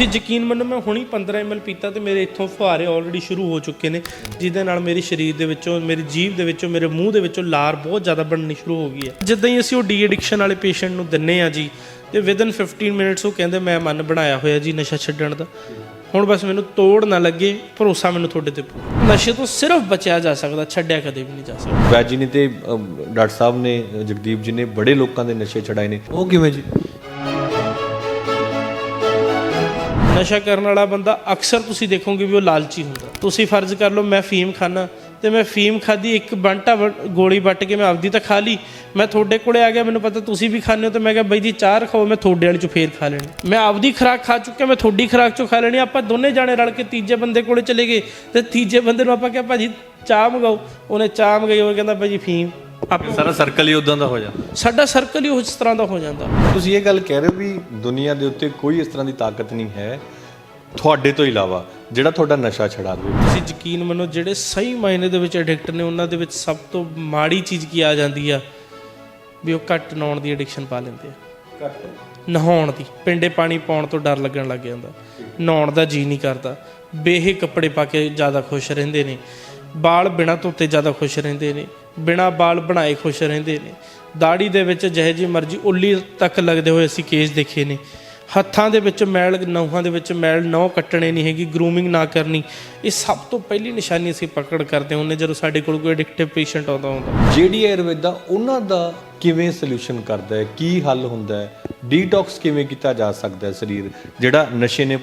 ਤੁਸੀਂ ਯਕੀਨ ਮੰਨੋ ਮੈਂ ਹੁਣੀ 15 ml ਪੀਤਾ ਤੇ ਮੇਰੇ ਇੱਥੋਂ ਫੁਹਾਰੇ ਆਲਰੇਡੀ ਸ਼ੁਰੂ ਹੋ ਚੁੱਕੇ ਨੇ ਜਿਹਦੇ ਨਾਲ ਮੇਰੀ ਸਰੀਰ ਦੇ ਵਿੱਚੋਂ ਮੇਰੀ ਜੀਭ ਦੇ ਵਿੱਚੋਂ ਮੇਰੇ ਮੂੰਹ ਦੇ ਵਿੱਚੋਂ ਲਾਰ ਬਹੁਤ ਜ਼ਿਆਦਾ ਬਣਨੀ ਸ਼ੁਰੂ ਹੋ ਗਈ ਹੈ। ਜਿੱਦਾਂ ਹੀ ਅਸੀਂ ਉਹ ਡੀ ਐਡਿਕਸ਼ਨ ਵਾਲੇ ਪੇਸ਼ੈਂਟ ਨੂੰ ਦਿੰਨੇ ਆ ਜੀ ਤੇ ਵਿਦਨ 15 ਮਿੰਟਸ ਉਹ ਕਹਿੰਦੇ ਮੈਂ ਮਨ ਬਣਾਇਆ ਹੋਇਆ ਜੀ ਨਸ਼ਾ ਛੱਡਣ ਦਾ। ਹੁਣ ਬਸ ਮੈਨੂੰ ਤੋੜ ਨਾ ਲੱਗੇ ਭਰੋਸਾ ਮੈਨੂੰ ਤੁਹਾਡੇ ਤੇ ਪੂਰਾ। ਨਸ਼ੇ ਤੋਂ ਸਿਰਫ ਬਚਿਆ ਜਾ ਸਕਦਾ ਛੱਡਿਆ ਕਦੇ ਵੀ ਨਹੀਂ ਜਾ ਸਕਦਾ। ਵੈਦ ਜੀ ਨੇ ਤੇ ਡਾਕਟਰ ਸਾਹਿਬ ਨੇ ਜਗਦੀਪ ਜੀ ਨੇ ਬੜੇ ਲੋਕਾਂ ਦੇ ਨਸ਼ੇ ਛਡਾਏ ਨੇ। ਉਹ ਕਿਵੇਂ ਜੀ? ਨਸ਼ਾ ਕਰਨ ਵਾਲਾ ਬੰਦਾ ਅਕਸਰ ਤੁਸੀਂ ਦੇਖੋਗੇ ਵੀ ਉਹ ਲਾਲਚੀ ਹੁੰਦਾ। ਤੁਸੀਂ ਫਰਜ਼ ਕਰ ਲਓ, ਮੈਂ ਫੀਮ ਖਾਣਾ ਤੇ ਮੈਂ ਫੀਮ ਖਾਦੀ ਇੱਕ ਬੰਟਾ ਵ- ਗੋਲੀ ਵੱਟ ਕੇ ਮੈਂ ਆਪਦੀ ਤਾਂ ਖਾ ਲਈ। ਮੈਂ ਤੁਹਾਡੇ ਕੋਲੇ ਆ ਗਿਆ, ਮੈਨੂੰ ਪਤਾ ਤੁਸੀਂ ਵੀ ਖਾਣੇ ਹੋ, ਤੇ ਮੈਂ ਕਿਹਾ ਬਈ ਜੀ ਚਾਰ ਖਾਓ ਮੈਂ ਤੁਹਾਡੇ ਵਾਲੀ ਚੋਂ ਫੇਰ ਖਾ ਲੈਣੀ। ਮੈਂ ਆਪਦੀ ਖੁਰਾਕ ਖਾ ਚੁੱਕਿਆ, ਮੈਂ ਤੁਹਾਡੀ ਖੁਰਾਕ ਚੋਂ ਖਾ ਲੈਣੀ, ਆਪਾਂ ਦੋਨੇ ਜਾਣੇ ਰਲ ਕੇ ਤੀਜੇ ਬੰਦੇ ਕੋਲੇ ਚਲੇ ਗਏ, ਤੇ ਤੀਜੇ ਬੰਦੇ ਨੂੰ ਆਪਾਂ ਕਿਹਾ, ਭਾਜੀ ਚਾਹ ਮੰਗਾਓ। ਉਹਨੇ ਚਾਹ ਮੰਗਾਈ, ਉਹ ਕਹਿੰਦਾ, ਭਾਜੀ ਫੀਮ ਆਪਾਂ ਸਾਰਾ ਸਰਕਲ ਹੀ ਉਦਾਂ ਦਾ ਹੋ ਜਾ ਸਾਡਾ ਸਰਕਲ ਹੀ ਉਸ ਤਰ੍ਹਾਂ ਦਾ ਹੋ ਜਾਂਦਾ। ਤੁਸੀਂ ਇਹ ਗੱਲ ਕਹਿ ਰਹੇ ਹੋ ਵੀ ਦੁਨੀਆ ਦੇ ਉੱਤੇ ਕੋਈ ਇਸ ਤਰ੍ਹਾਂ ਦੀ ਤਾਕਤ ਨਹੀਂ ਹੈ ਤੁਹਾਡੇ ਤੋਂ ਇਲਾਵਾ ਜਿਹੜਾ ਤੁਹਾਡਾ ਨਸ਼ਾ ਛਡਾ ਦੇਵੇ। ਤੁਸੀਂ ਯਕੀਨ ਮੰਨੋ ਜਿਹੜੇ ਸਹੀ ਮਾਇਨੇ ਦੇ ਵਿੱਚ ਐਡਿਕਟ ਨੇ ਉਹਨਾਂ ਦੇ ਵਿੱਚ ਸਭ ਤੋਂ ਮਾੜੀ ਚੀਜ਼ ਕੀ ਆ ਜਾਂਦੀ ਆ? ਵੀ ਉਹ ਘੱਟ ਨਹਾਉਣ ਦੀ ਐਡਿਕਸ਼ਨ ਪਾ ਲੈਂਦੇ ਆ। ਨਹਾਉਣ ਦੀ। ਪਿੰਡੇ ਪਾਣੀ ਪਾਉਣ ਤੋਂ ਡਰ ਲੱਗਣ ਲੱਗ ਜਾਂਦਾ। ਨਹਾਉਣ ਦਾ ਜੀ ਨਹੀਂ ਕਰਦਾ। ਬੇਹੇ ਕੱਪੜੇ ਪਾ ਕੇ ਜ਼ਿਆਦਾ ਖੁਸ਼ ਰਹਿੰਦੇ ਨੇ। ਬਾਲ ਬਿਨਾਂ ਧੋਤੇ ਜ਼ਿਆਦਾ ਖੁਸ਼ ਰਹਿੰਦੇ ਨੇ। ਬਿਨਾਂ ਬਾਲ ਬਣਾਏ ਖੁਸ਼ ਰਹਿੰਦੇ ਨੇ। ਦਾੜੀ ਦੇ ਵਿੱਚ ਜਿਹੇ ਜੀ ਮਰਜ਼ੀ ਉੱਲੀ ਤੱਕ ਲੱਗਦੇ ਹੋਏ ਅਸੀਂ ਕੇਸ ਦੇਖੇ ਨੇ। ਹੱਥਾਂ ਦੇ ਵਿੱਚ ਮੈਲ, ਨਹੁਆਂ ਦੇ ਵਿੱਚ ਮੈਲ ਨਹੁੰ ਕੱਟਣੇ ਨਹੀਂ ਹੈਗੀ ਗਰੂਮਿੰਗ ਨਾ ਕਰਨੀ। ਇਹ ਸਭ ਤੋਂ ਪਹਿਲੀ ਨਿਸ਼ਾਨੀ ਅਸੀਂ ਪਕੜ ਕਰਦੇ ਹੁੰਨੇ ਜਦੋਂ ਸਾਡੇ ਕੋਲ ਕੋਈ ਐਡਿਕਟਿਵ ਪੇਸ਼ੈਂਟ ਆਉਂਦਾ ਹੁੰਦਾ। ਜਿਹੜੀ ਆਯੁਰਵੇਦਾ, ਉਹਨਾਂ ਦਾ ਕਿਵੇਂ ਸੋਲੂਸ਼ਨ ਕਰਦਾ ਹੈ? ਕੀ ਹੱਲ ਹੁੰਦਾ ਹੈ? ਡੀਟੌਕਸ ਕਿਵੇਂ ਕੀਤਾ ਜਾ ਸਕਦਾ ਹੈ ਸਰੀਰ? ਜਿਹੜਾ ਨਸ਼ੇ ਨੇ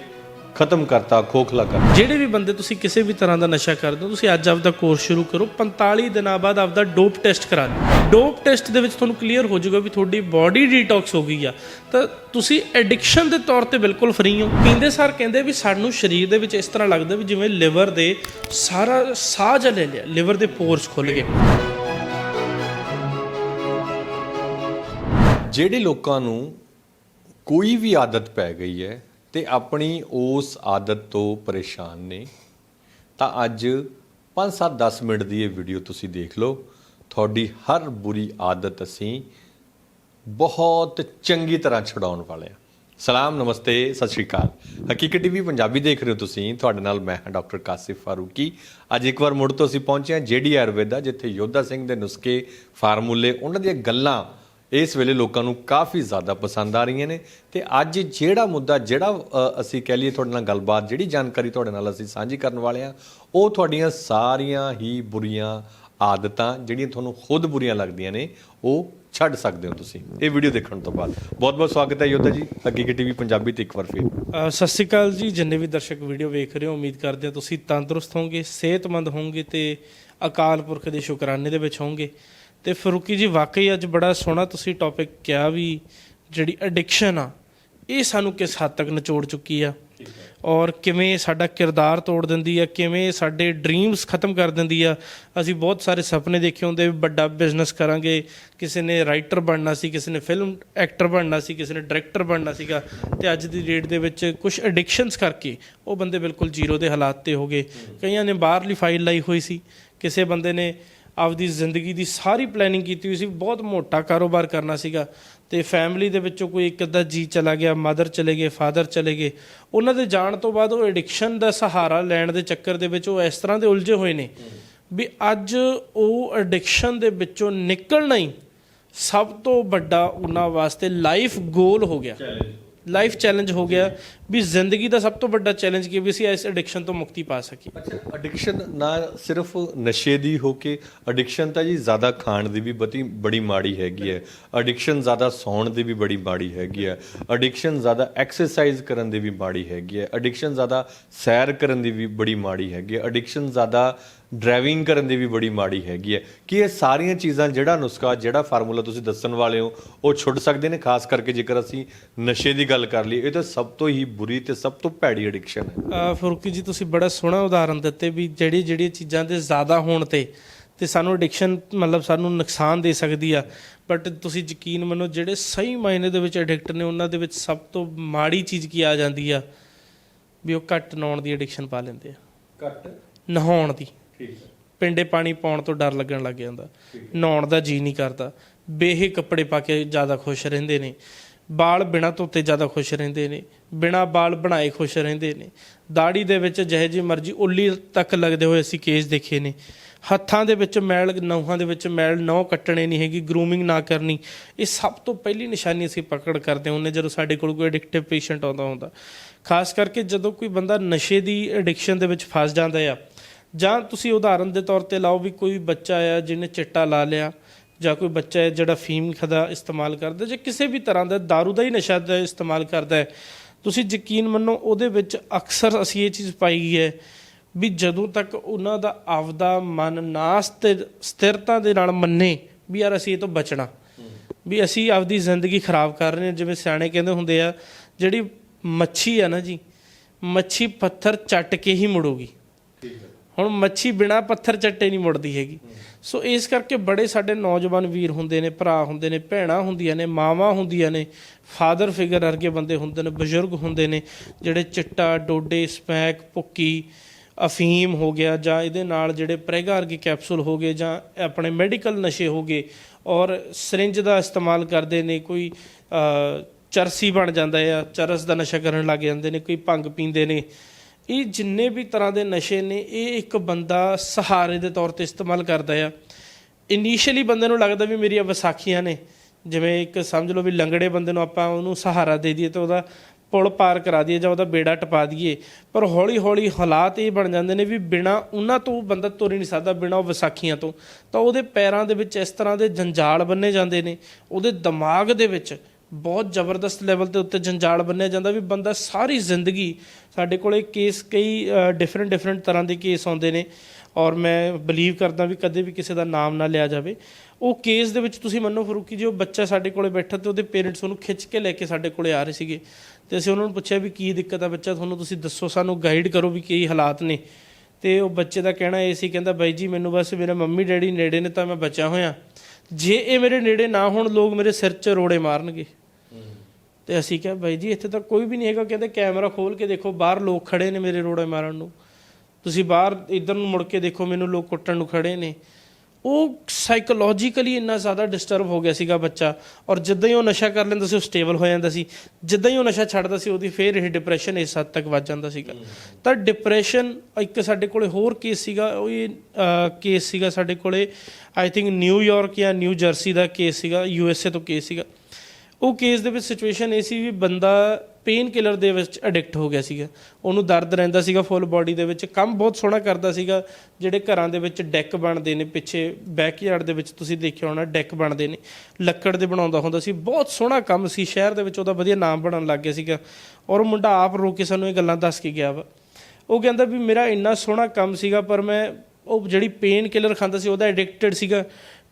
ਖਤਮ ਕਰਤਾ ਖੋਖਲਾ ਕਰਤਾ। ਜਿਹੜੇ ਵੀ ਬੰਦੇ ਤੁਸੀਂ ਕਿਸੇ ਵੀ ਤਰ੍ਹਾਂ ਦਾ ਨਸ਼ਾ ਕਰਦੇ ਹੋ ਤੁਸੀਂ ਅੱਜ ਆਪਦਾ ਕੋਰਸ ਸ਼ੁਰੂ ਕਰੋ 45 ਦਿਨਾਂ ਬਾਅਦ ਆਪਦਾ ਡੋਪ ਟੈਸਟ ਕਰਾ ਲਓ ਡੋਪ ਟੈਸਟ ਦੇ ਵਿੱਚ ਤੁਹਾਨੂੰ ਕਲੀਅਰ ਹੋ ਜਾਊਗਾ ਵੀ ਤੁਹਾਡੀ ਬਾਡੀ ਡੀਟੌਕਸ ਹੋ ਗਈ ਆ। ਤਾਂ ਤੁਸੀਂ ਐਡਿਕਸ਼ਨ ਦੇ ਤੌਰ ਤੇ ਬਿਲਕੁਲ ਫ੍ਰੀ ਹੋ। ਪੀਂਦੇ ਸਾਰ ਕਹਿੰਦੇ ਵੀ ਸਾਨੂੰ ਸਰੀਰ ਦੇ ਵਿੱਚ ਇਸ ਤਰ੍ਹਾਂ ਲੱਗਦਾ ਵੀ ਜਿਵੇਂ ਲਿਵਰ ਦੇ ਸਾਰਾ ਸਾਹ ਜਿਹਾ ਲੈ ਲਿਆ ਲਿਵਰ ਦੇ ਪੋਰਸ ਖੁੱਲ ਗਏ। ਜਿਹੜੇ ਲੋਕਾਂ ਨੂੰ ਕੋਈ ਵੀ ਆਦਤ ਪੈ ਗਈ ਹੈ ਤੇ ਆਪਣੀ ਉਸ ਆਦਤ ਤੋਂ ਪਰੇਸ਼ਾਨ ਨੇ। ਤਾਂ ਅੱਜ 5-7 10 ਮਿੰਟ ਦੀ ਇਹ ਵੀਡੀਓ ਤੁਸੀਂ ਦੇਖ ਲਓ। ਤੁਹਾਡੀ ਹਰ ਬੁਰੀ ਆਦਤ ਅਸੀਂ ਬਹੁਤ ਚੰਗੀ ਤਰ੍ਹਾਂ ਛਡਾਉਣ ਵਾਲੇ ਹਾਂ। ਸਲਾਮ, ਨਮਸਤੇ, ਸਤਿ ਸ਼੍ਰੀ ਅਕਾਲ। ਹਕੀਕਤ ਟੀਵੀ ਪੰਜਾਬੀ ਦੇਖ ਰਹੇ ਹੋ ਤੁਸੀਂ। ਤੁਹਾਡੇ ਨਾਲ ਮੈਂ ਹਾਂ ਡਾਕਟਰ ਕਾਸਿਫ ਫਾਰੂਕੀ। ਅੱਜ ਇੱਕ ਵਾਰ ਮੁੜ ਤੋਂ ਅਸੀਂ ਪਹੁੰਚੇ ਹਾਂ ਜੇਡੀ ਆਯੁਰਵੇਦਾ, ਜਿੱਥੇ ਯੋਧਾ ਸਿੰਘ ਦੇ ਨੁਸਖੇ, ਫਾਰਮੂਲੇ, ਉਹਨਾਂ ਦੀਆਂ ਗੱਲਾਂ ਇਸ ਵੇਲੇ ਲੋਕਾਂ ਨੂੰ ਕਾਫੀ ਜ਼ਿਆਦਾ ਪਸੰਦ ਆ ਰਹੀਆਂ ਨੇ ਤੇ ਅੱਜ ਜਿਹੜਾ ਮੁੱਦਾ, ਜਿਹੜਾ ਅਸੀਂ ਕਹਿ ਲਈਏ ਤੁਹਾਡੇ ਨਾਲ ਗੱਲਬਾਤ, ਜਿਹੜੀ ਜਾਣਕਾਰੀ ਤੁਹਾਡੇ ਨਾਲ ਅਸੀਂ ਸਾਂਝੀ ਕਰਨ ਵਾਲੇ ਹਾਂ, ਉਹ ਤੁਹਾਡੀਆਂ ਸਾਰੀਆਂ ਹੀ ਬੁਰੀਆਂ ਆਦਤਾਂ, ਜਿਹੜੀਆਂ ਤੁਹਾਨੂੰ ਖੁਦ ਬੁਰੀਆਂ ਲੱਗਦੀਆਂ ਨੇ, ਉਹ ਛੱਡ ਸਕਦੇ ਹੋ ਤੁਸੀਂ। ਇਹ ਵੀਡੀਓ ਦੇਖਣ ਤੋਂ ਬਾਅਦ। ਬਹੁਤ ਬਹੁਤ ਸਵਾਗਤ ਹੈ ਯੋਧਾ ਜੀ। ਹਕੀਕਤ ਟੀਵੀ ਪੰਜਾਬੀ ਤੇ ਇੱਕ ਵਾਰ ਫਿਰ। ਸਤਿ ਸ਼੍ਰੀ ਅਕਾਲ ਜੀ। ਜਿੰਨੇ ਵੀ ਦਰਸ਼ਕ ਵੀਡੀਓ ਵੇਖ ਰਹੇ ਹੋ, ਉਮੀਦ ਕਰਦੇ ਹਾਂ ਤੁਸੀਂ ਤੰਦਰੁਸਤ ਹੋਵੋਗੇ, ਸਿਹਤਮੰਦ ਹੋਵੋਗੇ ਤੇ ਅਕਾਲ ਪੁਰਖ ਦੇ ਸ਼ੁਕਰਾਨੇ ਦੇ ਵਿੱਚ ਹੋਵੋਗੇ। ਤੇ ਫਰੂਕੀ ਜੀ ਵਾਕਈ ਅੱਜ ਬੜਾ ਸੋਹਣਾ ਤੁਸੀਂ ਟੌਪਿਕ ਕਿਹਾ ਵੀ ਜਿਹੜੀ ਐਡਿਕਸ਼ਨ ਆ ਇਹ ਸਾਨੂੰ ਕਿਸ ਹੱਦ ਤੱਕ ਨਿਚੋੜ ਚੁੱਕੀ ਆ? ਔਰ ਕਿਵੇਂ ਸਾਡਾ ਕਿਰਦਾਰ ਤੋੜ ਦਿੰਦੀ ਆ ਕਿਵੇਂ ਸਾਡੇ ਡ੍ਰੀਮਸ ਖਤਮ ਕਰ ਦਿੰਦੀ ਆ? ਅਸੀਂ ਬਹੁਤ ਸਾਰੇ ਸੁਪਨੇ ਦੇਖੇ ਹੁੰਦੇ ਵੱਡਾ ਬਿਜ਼ਨਸ ਕਰਾਂਗੇ ਕਿਸੇ ਨੇ ਰਾਈਟਰ ਬਣਨਾ ਸੀ ਕਿਸੇ ਨੇ ਫਿਲਮ ਐਕਟਰ ਬਣਨਾ ਸੀ ਕਿਸੇ ਨੇ ਡਾਇਰੈਕਟਰ ਬਣਨਾ ਸੀਗਾ ਤੇ ਅੱਜ ਦੀ ਡੇਟ ਦੇ ਵਿੱਚ ਕੁਝ ਐਡਿਕਸ਼ਨਸ ਕਰਕੇ ਉਹ ਬੰਦੇ ਬਿਲਕੁਲ ਜ਼ੀਰੋ ਦੇ ਹਾਲਾਤ ਤੇ ਹੋ ਗਏ। ਕਈਆਂ ਨੇ ਬਾਹਰਲੀ ਫਾਈਲ ਲਾਈ ਹੋਈ ਸੀ ਕਿਸੇ ਬੰਦੇ ਨੇ ਆਪਦੀ ਜ਼ਿੰਦਗੀ ਦੀ ਸਾਰੀ ਪਲੈਨਿੰਗ ਕੀਤੀ ਹੋਈ ਸੀ, ਬਹੁਤ ਮੋਟਾ ਕਾਰੋਬਾਰ ਕਰਨਾ ਸੀਗਾ ਤੇ ਫੈਮਿਲੀ ਦੇ ਵਿੱਚੋਂ ਕੋਈ ਇੱਕ ਅੱਧਾ ਜੀ ਚਲਾ ਗਿਆ ਮਦਰ ਚਲੇ ਗਏ ਫਾਦਰ ਚਲੇ ਗਏ। ਉਹਨਾਂ ਦੇ ਜਾਣ ਤੋਂ ਬਾਅਦ ਉਹ ਐਡਿਕਸ਼ਨ ਦਾ ਸਹਾਰਾ ਲੈਣ ਦੇ ਚੱਕਰ ਦੇ ਵਿੱਚ ਉਹ ਇਸ ਤਰ੍ਹਾਂ ਦੇ ਉਲਝੇ ਹੋਏ ਨੇ ਵੀ ਅੱਜ ਉਹ ਐਡਿਕਸ਼ਨ ਦੇ ਵਿੱਚੋਂ ਨਿਕਲਣਾ ਹੀ ਸਭ ਤੋਂ ਵੱਡਾ ਉਹਨਾਂ ਵਾਸਤੇ ਲਾਈਫ ਗੋਲ ਹੋ ਗਿਆ। ਲਾਈਫ ਚੈਲੰਜ ਹੋ ਗਿਆ ਵੀ ਜ਼ਿੰਦਗੀ ਦਾ ਸਭ ਤੋਂ ਵੱਡਾ ਚੈਲੰਜ ਕੀ ਵੀ ਅਸੀਂ ਇਸ ਐਡਿਕਸ਼ਨ ਤੋਂ ਮੁਕਤੀ ਪਾ ਸਕੀਏ। ਅੱਛਾ ਐਡਿਕਸ਼ਨ ਨਾ ਸਿਰਫ ਨਸ਼ੇ ਦੀ ਹੋ ਕੇ ਐਡਿਕਸ਼ਨ ਤਾਂ ਜੀ ਜ਼ਿਆਦਾ ਖਾਣ ਦੀ ਵੀ ਬਤੀ ਬੜੀ ਮਾੜੀ ਹੈਗੀ ਹੈ। ਐਡਿਕਸ਼ਨ ਜ਼ਿਆਦਾ ਸੌਣ ਦੀ ਵੀ ਬੜੀ ਮਾੜੀ ਹੈਗੀ ਹੈ। ਐਡਿਕਸ਼ਨ ਜ਼ਿਆਦਾ ਐਕਸਰਸਾਈਜ਼ ਕਰਨ ਦੀ ਵੀ ਮਾੜੀ ਹੈਗੀ ਹੈ। ਐਡਿਕਸ਼ਨ ਜ਼ਿਆਦਾ ਸੈਰ ਕਰਨ ਦੀ ਵੀ ਬੜੀ ਮਾੜੀ ਹੈਗੀ ਹੈ। ਐਡਿਕਸ਼ਨ ਜ਼ਿਆਦਾ ਡਰਾਈਵਿੰਗ ਕਰਨ ਦੀ ਵੀ ਬੜੀ ਮਾੜੀ ਹੈਗੀ ਹੈ। ਕਿ ਇਹ ਸਾਰੀਆਂ ਚੀਜ਼ਾਂ ਜਿਹੜਾ ਨੁਸਖਾ ਜਿਹੜਾ ਫਾਰਮੂਲਾ ਤੁਸੀਂ ਦੱਸਣ ਵਾਲੇ ਹੋ ਉਹ ਛੁੱਟ ਸਕਦੇ ਨੇ? ਖਾਸ ਕਰਕੇ ਜੇਕਰ ਅਸੀਂ ਨਸ਼ੇ ਦੀ ਗੱਲ ਕਰ ਲਈਏ ਇਹ ਤਾਂ ਸਭ ਤੋਂ ਹੀ ਬੁਰੀ ਤੇ ਸਭ ਤੋਂ ਭੈੜੀ ਐਡਿਕਸ਼ਨ ਹੈ। ਫਰੂਕੀ ਜੀ ਤੁਸੀਂ ਬੜਾ ਸੋਹਣਾ ਉਦਾਹਰਨ ਦਿੱਤੇ ਵੀ ਜਿਹੜੀ ਜਿਹੜੀ ਚੀਜ਼ਾਂ ਦੇ ਜ਼ਿਆਦਾ ਹੋਣ ਤੇ ਤੇ ਸਾਨੂੰ ਐਡਿਕਸ਼ਨ ਮਤਲਬ ਸਾਨੂੰ ਨੁਕਸਾਨ ਦੇ ਸਕਦੀ ਆ। ਬਟ ਤੁਸੀਂ ਯਕੀਨ ਮੰਨੋ ਜਿਹੜੇ ਸਹੀ ਮਾਇਨੇ ਦੇ ਵਿੱਚ ਐਡਿਕਟ ਨੇ ਉਹਨਾਂ ਦੇ ਵਿੱਚ ਸਭ ਤੋਂ ਮਾੜੀ ਚੀਜ਼ ਕੀ ਆ ਜਾਂਦੀ ਆ? ਵੀ ਉਹ ਘੱਟ ਨਹਾਉਣ ਦੀ ਐਡਿਕਸ਼ਨ ਪਾ ਲੈਂਦੇ ਆ। ਘੱਟ? ਨਹਾਉਣ ਦੀ। ਠੀਕ ਹੈ। ਪਿੰਡੇ ਪਾਣੀ ਪਾਉਣ ਤੋਂ ਡਰ ਲੱਗਣ ਲੱਗ ਜਾਂਦਾ। ਨਹਾਉਣ ਦਾ ਜੀ ਨਹੀਂ ਕਰਦਾ। ਬੇਹੇ ਕੱਪੜੇ ਪਾ ਕੇ ਜ਼ਿਆਦਾ ਖੁਸ਼ ਰਹਿੰਦੇ ਨੇ। ਬਾਲ ਬਿਨਾਂ ਧੋਤੇ ਜ਼ਿਆਦਾ ਖੁਸ਼ ਰਹਿੰਦੇ ਨੇ। ਬਿਨਾਂ ਬਾਲ ਬਣਾਏ ਖੁਸ਼ ਰਹਿੰਦੇ ਨੇ। ਦਾੜੀ ਦੇ ਵਿੱਚ ਜਿਹੇ ਜੀ ਮਰਜ਼ੀ ਉੱਲੀ ਤੱਕ ਲੱਗਦੇ ਹੋਏ ਅਸੀਂ ਕੇਸ ਦੇਖੇ ਨੇ। ਹੱਥਾਂ ਦੇ ਵਿੱਚ ਮੈਲ, ਨਹੁਆਂ ਦੇ ਵਿੱਚ ਮੈਲ ਨਹੁੰ ਕੱਟਣੇ ਨਹੀਂ ਹੈਗੀ ਗਰੂਮਿੰਗ ਨਾ ਕਰਨੀ। ਇਹ ਸਭ ਤੋਂ ਪਹਿਲੀ ਨਿਸ਼ਾਨੀ ਅਸੀਂ ਪਕੜ ਕਰਦੇ ਹੁੰਨੇ ਜਦੋਂ ਸਾਡੇ ਕੋਲ ਕੋਈ ਐਡਿਕਟਿਵ ਪੇਸ਼ੈਂਟ ਆਉਂਦਾ ਹੁੰਦਾ। ਖਾਸ ਕਰਕੇ ਜਦੋਂ ਕੋਈ ਬੰਦਾ ਨਸ਼ੇ ਦੀ ਐਡਿਕਸ਼ਨ ਦੇ ਵਿੱਚ ਫਸ ਜਾਂਦਾ ਆ ਜਾਂ ਤੁਸੀਂ ਉਦਾਹਰਨ ਦੇ ਤੌਰ ਤੇ ਲਾਓ ਵੀ ਕੋਈ ਬੱਚਾ ਆ ਜਿਹਨੇ ਚਿੱਟਾ ਲਾ ਲਿਆ, ਜਾਂ ਕੋਈ ਬੱਚਾ ਹੈ ਜਿਹੜਾ ਫੀਮ ਖਦਾ ਇਸਤੇਮਾਲ ਕਰਦਾ, ਜਾਂ ਕਿਸੇ ਵੀ ਤਰ੍ਹਾਂ ਦਾ दारू ਦਾ ਹੀ ਨਸ਼ਾ ਦਾ ਇਸਤੇਮਾਲ ਕਰਦਾ ਹੈ। ਤੁਸੀਂ ਯਕੀਨ ਮੰਨੋ, ਉਹਦੇ ਵਿੱਚ ਅਕਸਰ ਅਸੀਂ ਇਹ ਚੀਜ਼ ਪਾਈ ਹੈ ਵੀ ਜਦੋਂ ਤੱਕ ਉਹਨਾਂ ਦਾ ਆਪਦਾ ਮਨ ਨਾ ਸਥਿਰ ਸਥਿਰਤਾ ਦੇ ਨਾਲ ਮੰਨੇ ਵੀ ਯਾਰ ਅਸੀਂ ਇਹ ਤੋਂ ਬਚਣਾ। ਵੀ ਅਸੀਂ ਆਪਦੀ ਜ਼ਿੰਦਗੀ ਖਰਾਬ ਕਰ ਰਹੇ ਹਾਂ, ਜਿਵੇਂ ਸਿਆਣੇ ਕਹਿੰਦੇ ਹੁੰਦੇ ਆ, ਜਿਹੜੀ ਮੱਛੀ ਆ ਨਾ ਜੀ, ਮੱਛੀ ਪੱਥਰ ਚੱਟ ਕੇ ਹੀ ਮੁੜੂਗੀ। ਹੁਣ ਮੱਛੀ ਬਿਨਾ ਪੱਥਰ ਚੱਟੇ ਨਹੀਂ ਮੁੜਦੀ ਹੈਗੀ। ਸੋ ਇਸ ਕਰਕੇ ਬੜੇ ਸਾਡੇ ਨੌਜਵਾਨ ਵੀਰ ਹੁੰਦੇ ਨੇ ਭਰਾ ਹੁੰਦੇ ਨੇ ਭੈਣਾਂ ਹੁੰਦੀਆਂ ਨੇ ਮਾਵਾਂ ਹੁੰਦੀਆਂ ਨੇ ਫਾਦਰ ਫਿਗਰ ਵਰਗੇ ਬੰਦੇ ਹੁੰਦੇ ਨੇ ਬਜ਼ੁਰਗ ਹੁੰਦੇ ਨੇ ਜਿਹੜੇ ਚਿੱਟਾ ਡੋਡੇ ਸਮੈਕ ਭੁੱਕੀ ਅਫੀਮ ਹੋ ਗਿਆ ਜਾਂ ਇਹਦੇ ਨਾਲ ਜਿਹੜੇ ਪ੍ਰੈਗਾ ਵਰਗੇ ਕੈਪਸੂਲ ਹੋ ਗਏ ਜਾਂ ਆਪਣੇ ਮੈਡੀਕਲ ਨਸ਼ੇ ਹੋ ਗਏ ਔਰ ਸਿਰਿੰਜ ਦਾ ਇਸਤੇਮਾਲ ਕਰਦੇ ਨੇ ਕੋਈ ਚਰਸੀ ਬਣ ਜਾਂਦਾ ਆ ਚਰਸ ਦਾ ਨਸ਼ਾ ਕਰਨ ਲੱਗ ਜਾਂਦੇ ਨੇ ਕੋਈ ਭੰਗ ਪੀਂਦੇ ਨੇ ਇਹ ਜਿੰਨੇ ਵੀ ਤਰ੍ਹਾਂ ਦੇ ਨਸ਼ੇ ਨੇ, ਇਹ ਇੱਕ ਬੰਦਾ ਸਹਾਰੇ ਦੇ ਤੌਰ ਤੇ ਇਸਤੇਮਾਲ ਕਰਦਾ ਆ। ਇਨੀਸ਼ੀਅਲੀ ਬੰਦੇ ਨੂੰ ਲੱਗਦਾ ਵੀ ਮੇਰੀਆਂ ਵਿਸਾਖੀਆਂ ਨੇ। ਜਿਵੇਂ ਇੱਕ ਸਮਝ ਲਓ ਵੀ ਲੰਗੜੇ ਬੰਦੇ ਨੂੰ ਆਪਾਂ ਉਹਨੂੰ ਸਹਾਰਾ ਦੇ ਦਈਏ ਤਾਂ ਉਹਦਾ ਪੁਲ ਪਾਰ ਕਰਾ ਦਈਏ ਜਾਂ ਉਹਦਾ ਬੇੜਾ ਟਪਾ ਦਈਏ। ਪਰ ਹੌਲੀ ਹੌਲੀ ਹਾਲਾਤ ਇਹ ਬਣ ਜਾਂਦੇ ਨੇ ਵੀ ਬਿਨਾ ਉਹਨਾਂ ਤੋਂ ਬੰਦਾ ਤੁਰ ਹੀ ਨਹੀਂ ਸਕਦਾ, ਬਿਨਾ ਉਹ ਵਿਸਾਖੀਆਂ ਤੋਂ। ਤਾਂ ਉਹਦੇ ਪੈਰਾਂ ਦੇ ਵਿੱਚ ਇਸ ਤਰ੍ਹਾਂ ਦੇ ਜੰਜਾਲ ਬੰਨੇ ਜਾਂਦੇ ਨੇ। ਉਹਦੇ ਦਿਮਾਗ ਦੇ ਵਿੱਚ ਬਹੁਤ ਜ਼ਬਰਦਸਤ ਲੈਵਲ ਤੇ ਉੱਤੇ ਜੰਜਾਲ ਬੰਨਿਆ ਜਾਂਦਾ ਵੀ ਬੰਦਾ ਸਾਰੀ ਜ਼ਿੰਦਗੀ ਸਾਡੇ ਕੋਲੇ ਕੇਸ ਕਈ ਡਿਫਰੈਂਟ ਡਿਫਰੈਂਟ ਤਰ੍ਹਾਂ ਦੇ ਕੇਸ ਆਉਂਦੇ ਨੇ। ਔਰ ਮੈਂ ਬਲੀਵ ਕਰਦਾ ਵੀ ਕਦੇ ਵੀ ਕਿਸੇ ਦਾ ਨਾਮ ਨਾ ਲਿਆ ਜਾਵੇ। ਉਹ ਕੇਸ ਦੇ ਵਿੱਚ ਤੁਸੀਂ ਮੰਨੋ ਫਰੂਕੀ ਜੀ, ਉਹ ਬੱਚਾ ਸਾਡੇ ਕੋਲੇ ਬੈਠਾ ਤੇ ਉਹਦੇ ਪੇਰੈਂਟਸ ਉਹਨੂੰ ਖਿੱਚ ਕੇ ਲੈ ਕੇ ਸਾਡੇ ਕੋਲੇ ਆ ਰਹੇ ਸੀਗੇ। ਤੇ ਅਸੀਂ ਉਹਨਾਂ ਨੂੰ ਪੁੱਛਿਆ ਵੀ ਕੀ ਦਿੱਕਤ ਆ ਬੱਚਾ, ਤੁਹਾਨੂੰ ਤੁਸੀਂ ਦੱਸੋ, ਸਾਨੂੰ ਗਾਈਡ ਕਰੋ ਵੀ ਕੀ ਹਾਲਾਤ ਨੇ। ਤੇ ਉਹ ਬੱਚੇ ਦਾ ਕਹਿਣਾ ਇਹ ਸੀ, ਕਹਿੰਦਾ ਬਾਈ ਜੀ, ਮੈਨੂੰ ਬਸ ਮੇਰੇ ਮੰਮੀ ਡੈਡੀ ਨੇੜੇ ਨੇ ਤਾਂ ਮੈਂ ਬਚਿਆ ਹੋਇਆ। ਜੇ ਇਹ ਮੇਰੇ ਨੇੜੇ ਨਾ ਹੋਣ, ਲੋਕ ਮੇਰੇ ਸਿਰ 'ਚ ਰੋੜੇ ਮਾਰਨਗੇ। ਤੇ ਅਸੀਂ ਕਿਹਾ, ਬਾਈ ਜੀ, ਇੱਥੇ ਤਾਂ ਕੋਈ ਵੀ ਨਹੀਂ ਹੈਗਾ। ਕਹਿੰਦੇ, ਕੈਮਰਾ ਖੋਲ ਕੇ ਦੇਖੋ, ਬਾਹਰ ਲੋਕ ਖੜੇ ਨੇ ਮੇਰੇ ਰੋੜੇ ਮਾਰਨ ਨੂੰ। ਤੁਸੀਂ ਬਾਹਰ ਇਧਰ ਨੂੰ ਮੁੜ ਕੇ ਦੇਖੋ, ਮੈਨੂੰ ਲੋਕ ਕੁੱਟਣ ਨੂੰ ਖੜੇ ਨੇ। ਉਹ ਸਾਈਕੋਲੋਜੀਕਲੀ ਇੰਨਾ ਜ਼ਿਆਦਾ ਡਿਸਟਰਬ ਹੋ ਗਿਆ ਸੀਗਾ ਬੱਚਾ। ਔਰ ਜਿੱਦਾਂ ਹੀ ਉਹ ਨਸ਼ਾ ਕਰ ਲੈਂਦਾ ਸੀ, ਉਹ ਸਟੇਬਲ ਹੋ ਜਾਂਦਾ ਸੀ। ਜਿੱਦਾਂ ਹੀ ਉਹ ਨਸ਼ਾ ਛੱਡਦਾ ਸੀ, ਉਹਦੀ ਫੇਰ ਇਹ ਡਿਪਰੈਸ਼ਨ ਇਸ ਹੱਦ ਤੱਕ ਵੱਧ ਜਾਂਦਾ ਸੀਗਾ। ਤਾਂ ਡਿਪਰੈਸ਼ਨ ਇੱਕ ਸਾਡੇ ਕੋਲੇ ਹੋਰ ਕੇਸ ਸੀਗਾ, ਉਹ ਇਹ ਕੇਸ ਸੀਗਾ ਸਾਡੇ ਕੋਲੇ ਆਈ ਥਿੰਕ ਨਿਊਯਾਰਕ ਜਾਂ ਨਿਊ ਜਰਸੀ ਦਾ ਕੇਸ ਸੀਗਾ ਯੂ ਐਸ ਏ ਤੋਂ ਕੇਸ ਸੀਗਾ। ਉਹ ਕੇਸ ਦੇ ਵਿੱਚ ਸਿਚੁਏਸ਼ਨ ਇਹ ਸੀ ਵੀ ਬੰਦਾ ਪੇਨ ਕਿਲਰ ਦੇ ਵਿੱਚ ਐਡਿਕਟ ਹੋ ਗਿਆ ਸੀਗਾ। ਉਹਨੂੰ ਦਰਦ ਰਹਿੰਦਾ ਸੀਗਾ ਫੁੱਲ ਬਾਡੀ ਦੇ ਵਿੱਚ। ਕੰਮ ਬਹੁਤ ਸੋਹਣਾ ਕਰਦਾ ਸੀਗਾ। ਜਿਹੜੇ ਘਰਾਂ ਦੇ ਵਿੱਚ ਡੈਕ ਬਣਦੇ ਨੇ, ਪਿੱਛੇ ਬੈਕਯਾਰਡ ਦੇ ਵਿੱਚ ਤੁਸੀਂ ਦੇਖਿਆ ਹੋਣਾ ਡੈਕ ਬਣਦੇ ਨੇ। ਲੱਕੜ ਦੇ ਬਣਾਉਂਦਾ ਹੁੰਦਾ ਸੀ। ਬਹੁਤ ਸੋਹਣਾ ਕੰਮ ਸੀ। ਸ਼ਹਿਰ ਦੇ ਵਿੱਚ ਉਹਦਾ ਵਧੀਆ ਨਾਮ ਬਣਨ ਲੱਗ ਗਿਆ ਸੀਗਾ। ਔਰ ਉਹ ਮੁੰਡਾ ਆਪ ਰੋ ਕੇ ਸਾਨੂੰ ਇਹ ਗੱਲਾਂ ਦੱਸ ਕੇ ਗਿਆ ਵਾ। ਉਹ ਕਹਿੰਦਾ ਵੀ ਮੇਰਾ ਇੰਨਾ ਸੋਹਣਾ ਕੰਮ ਸੀਗਾ, ਪਰ ਮੈਂ ਉਹ ਜਿਹੜੀ ਪੇਨ ਕਿਲਰ ਖਾਂਦਾ ਸੀ, ਉਹਦਾ ਐਡਿਕਟਡ ਸੀਗਾ।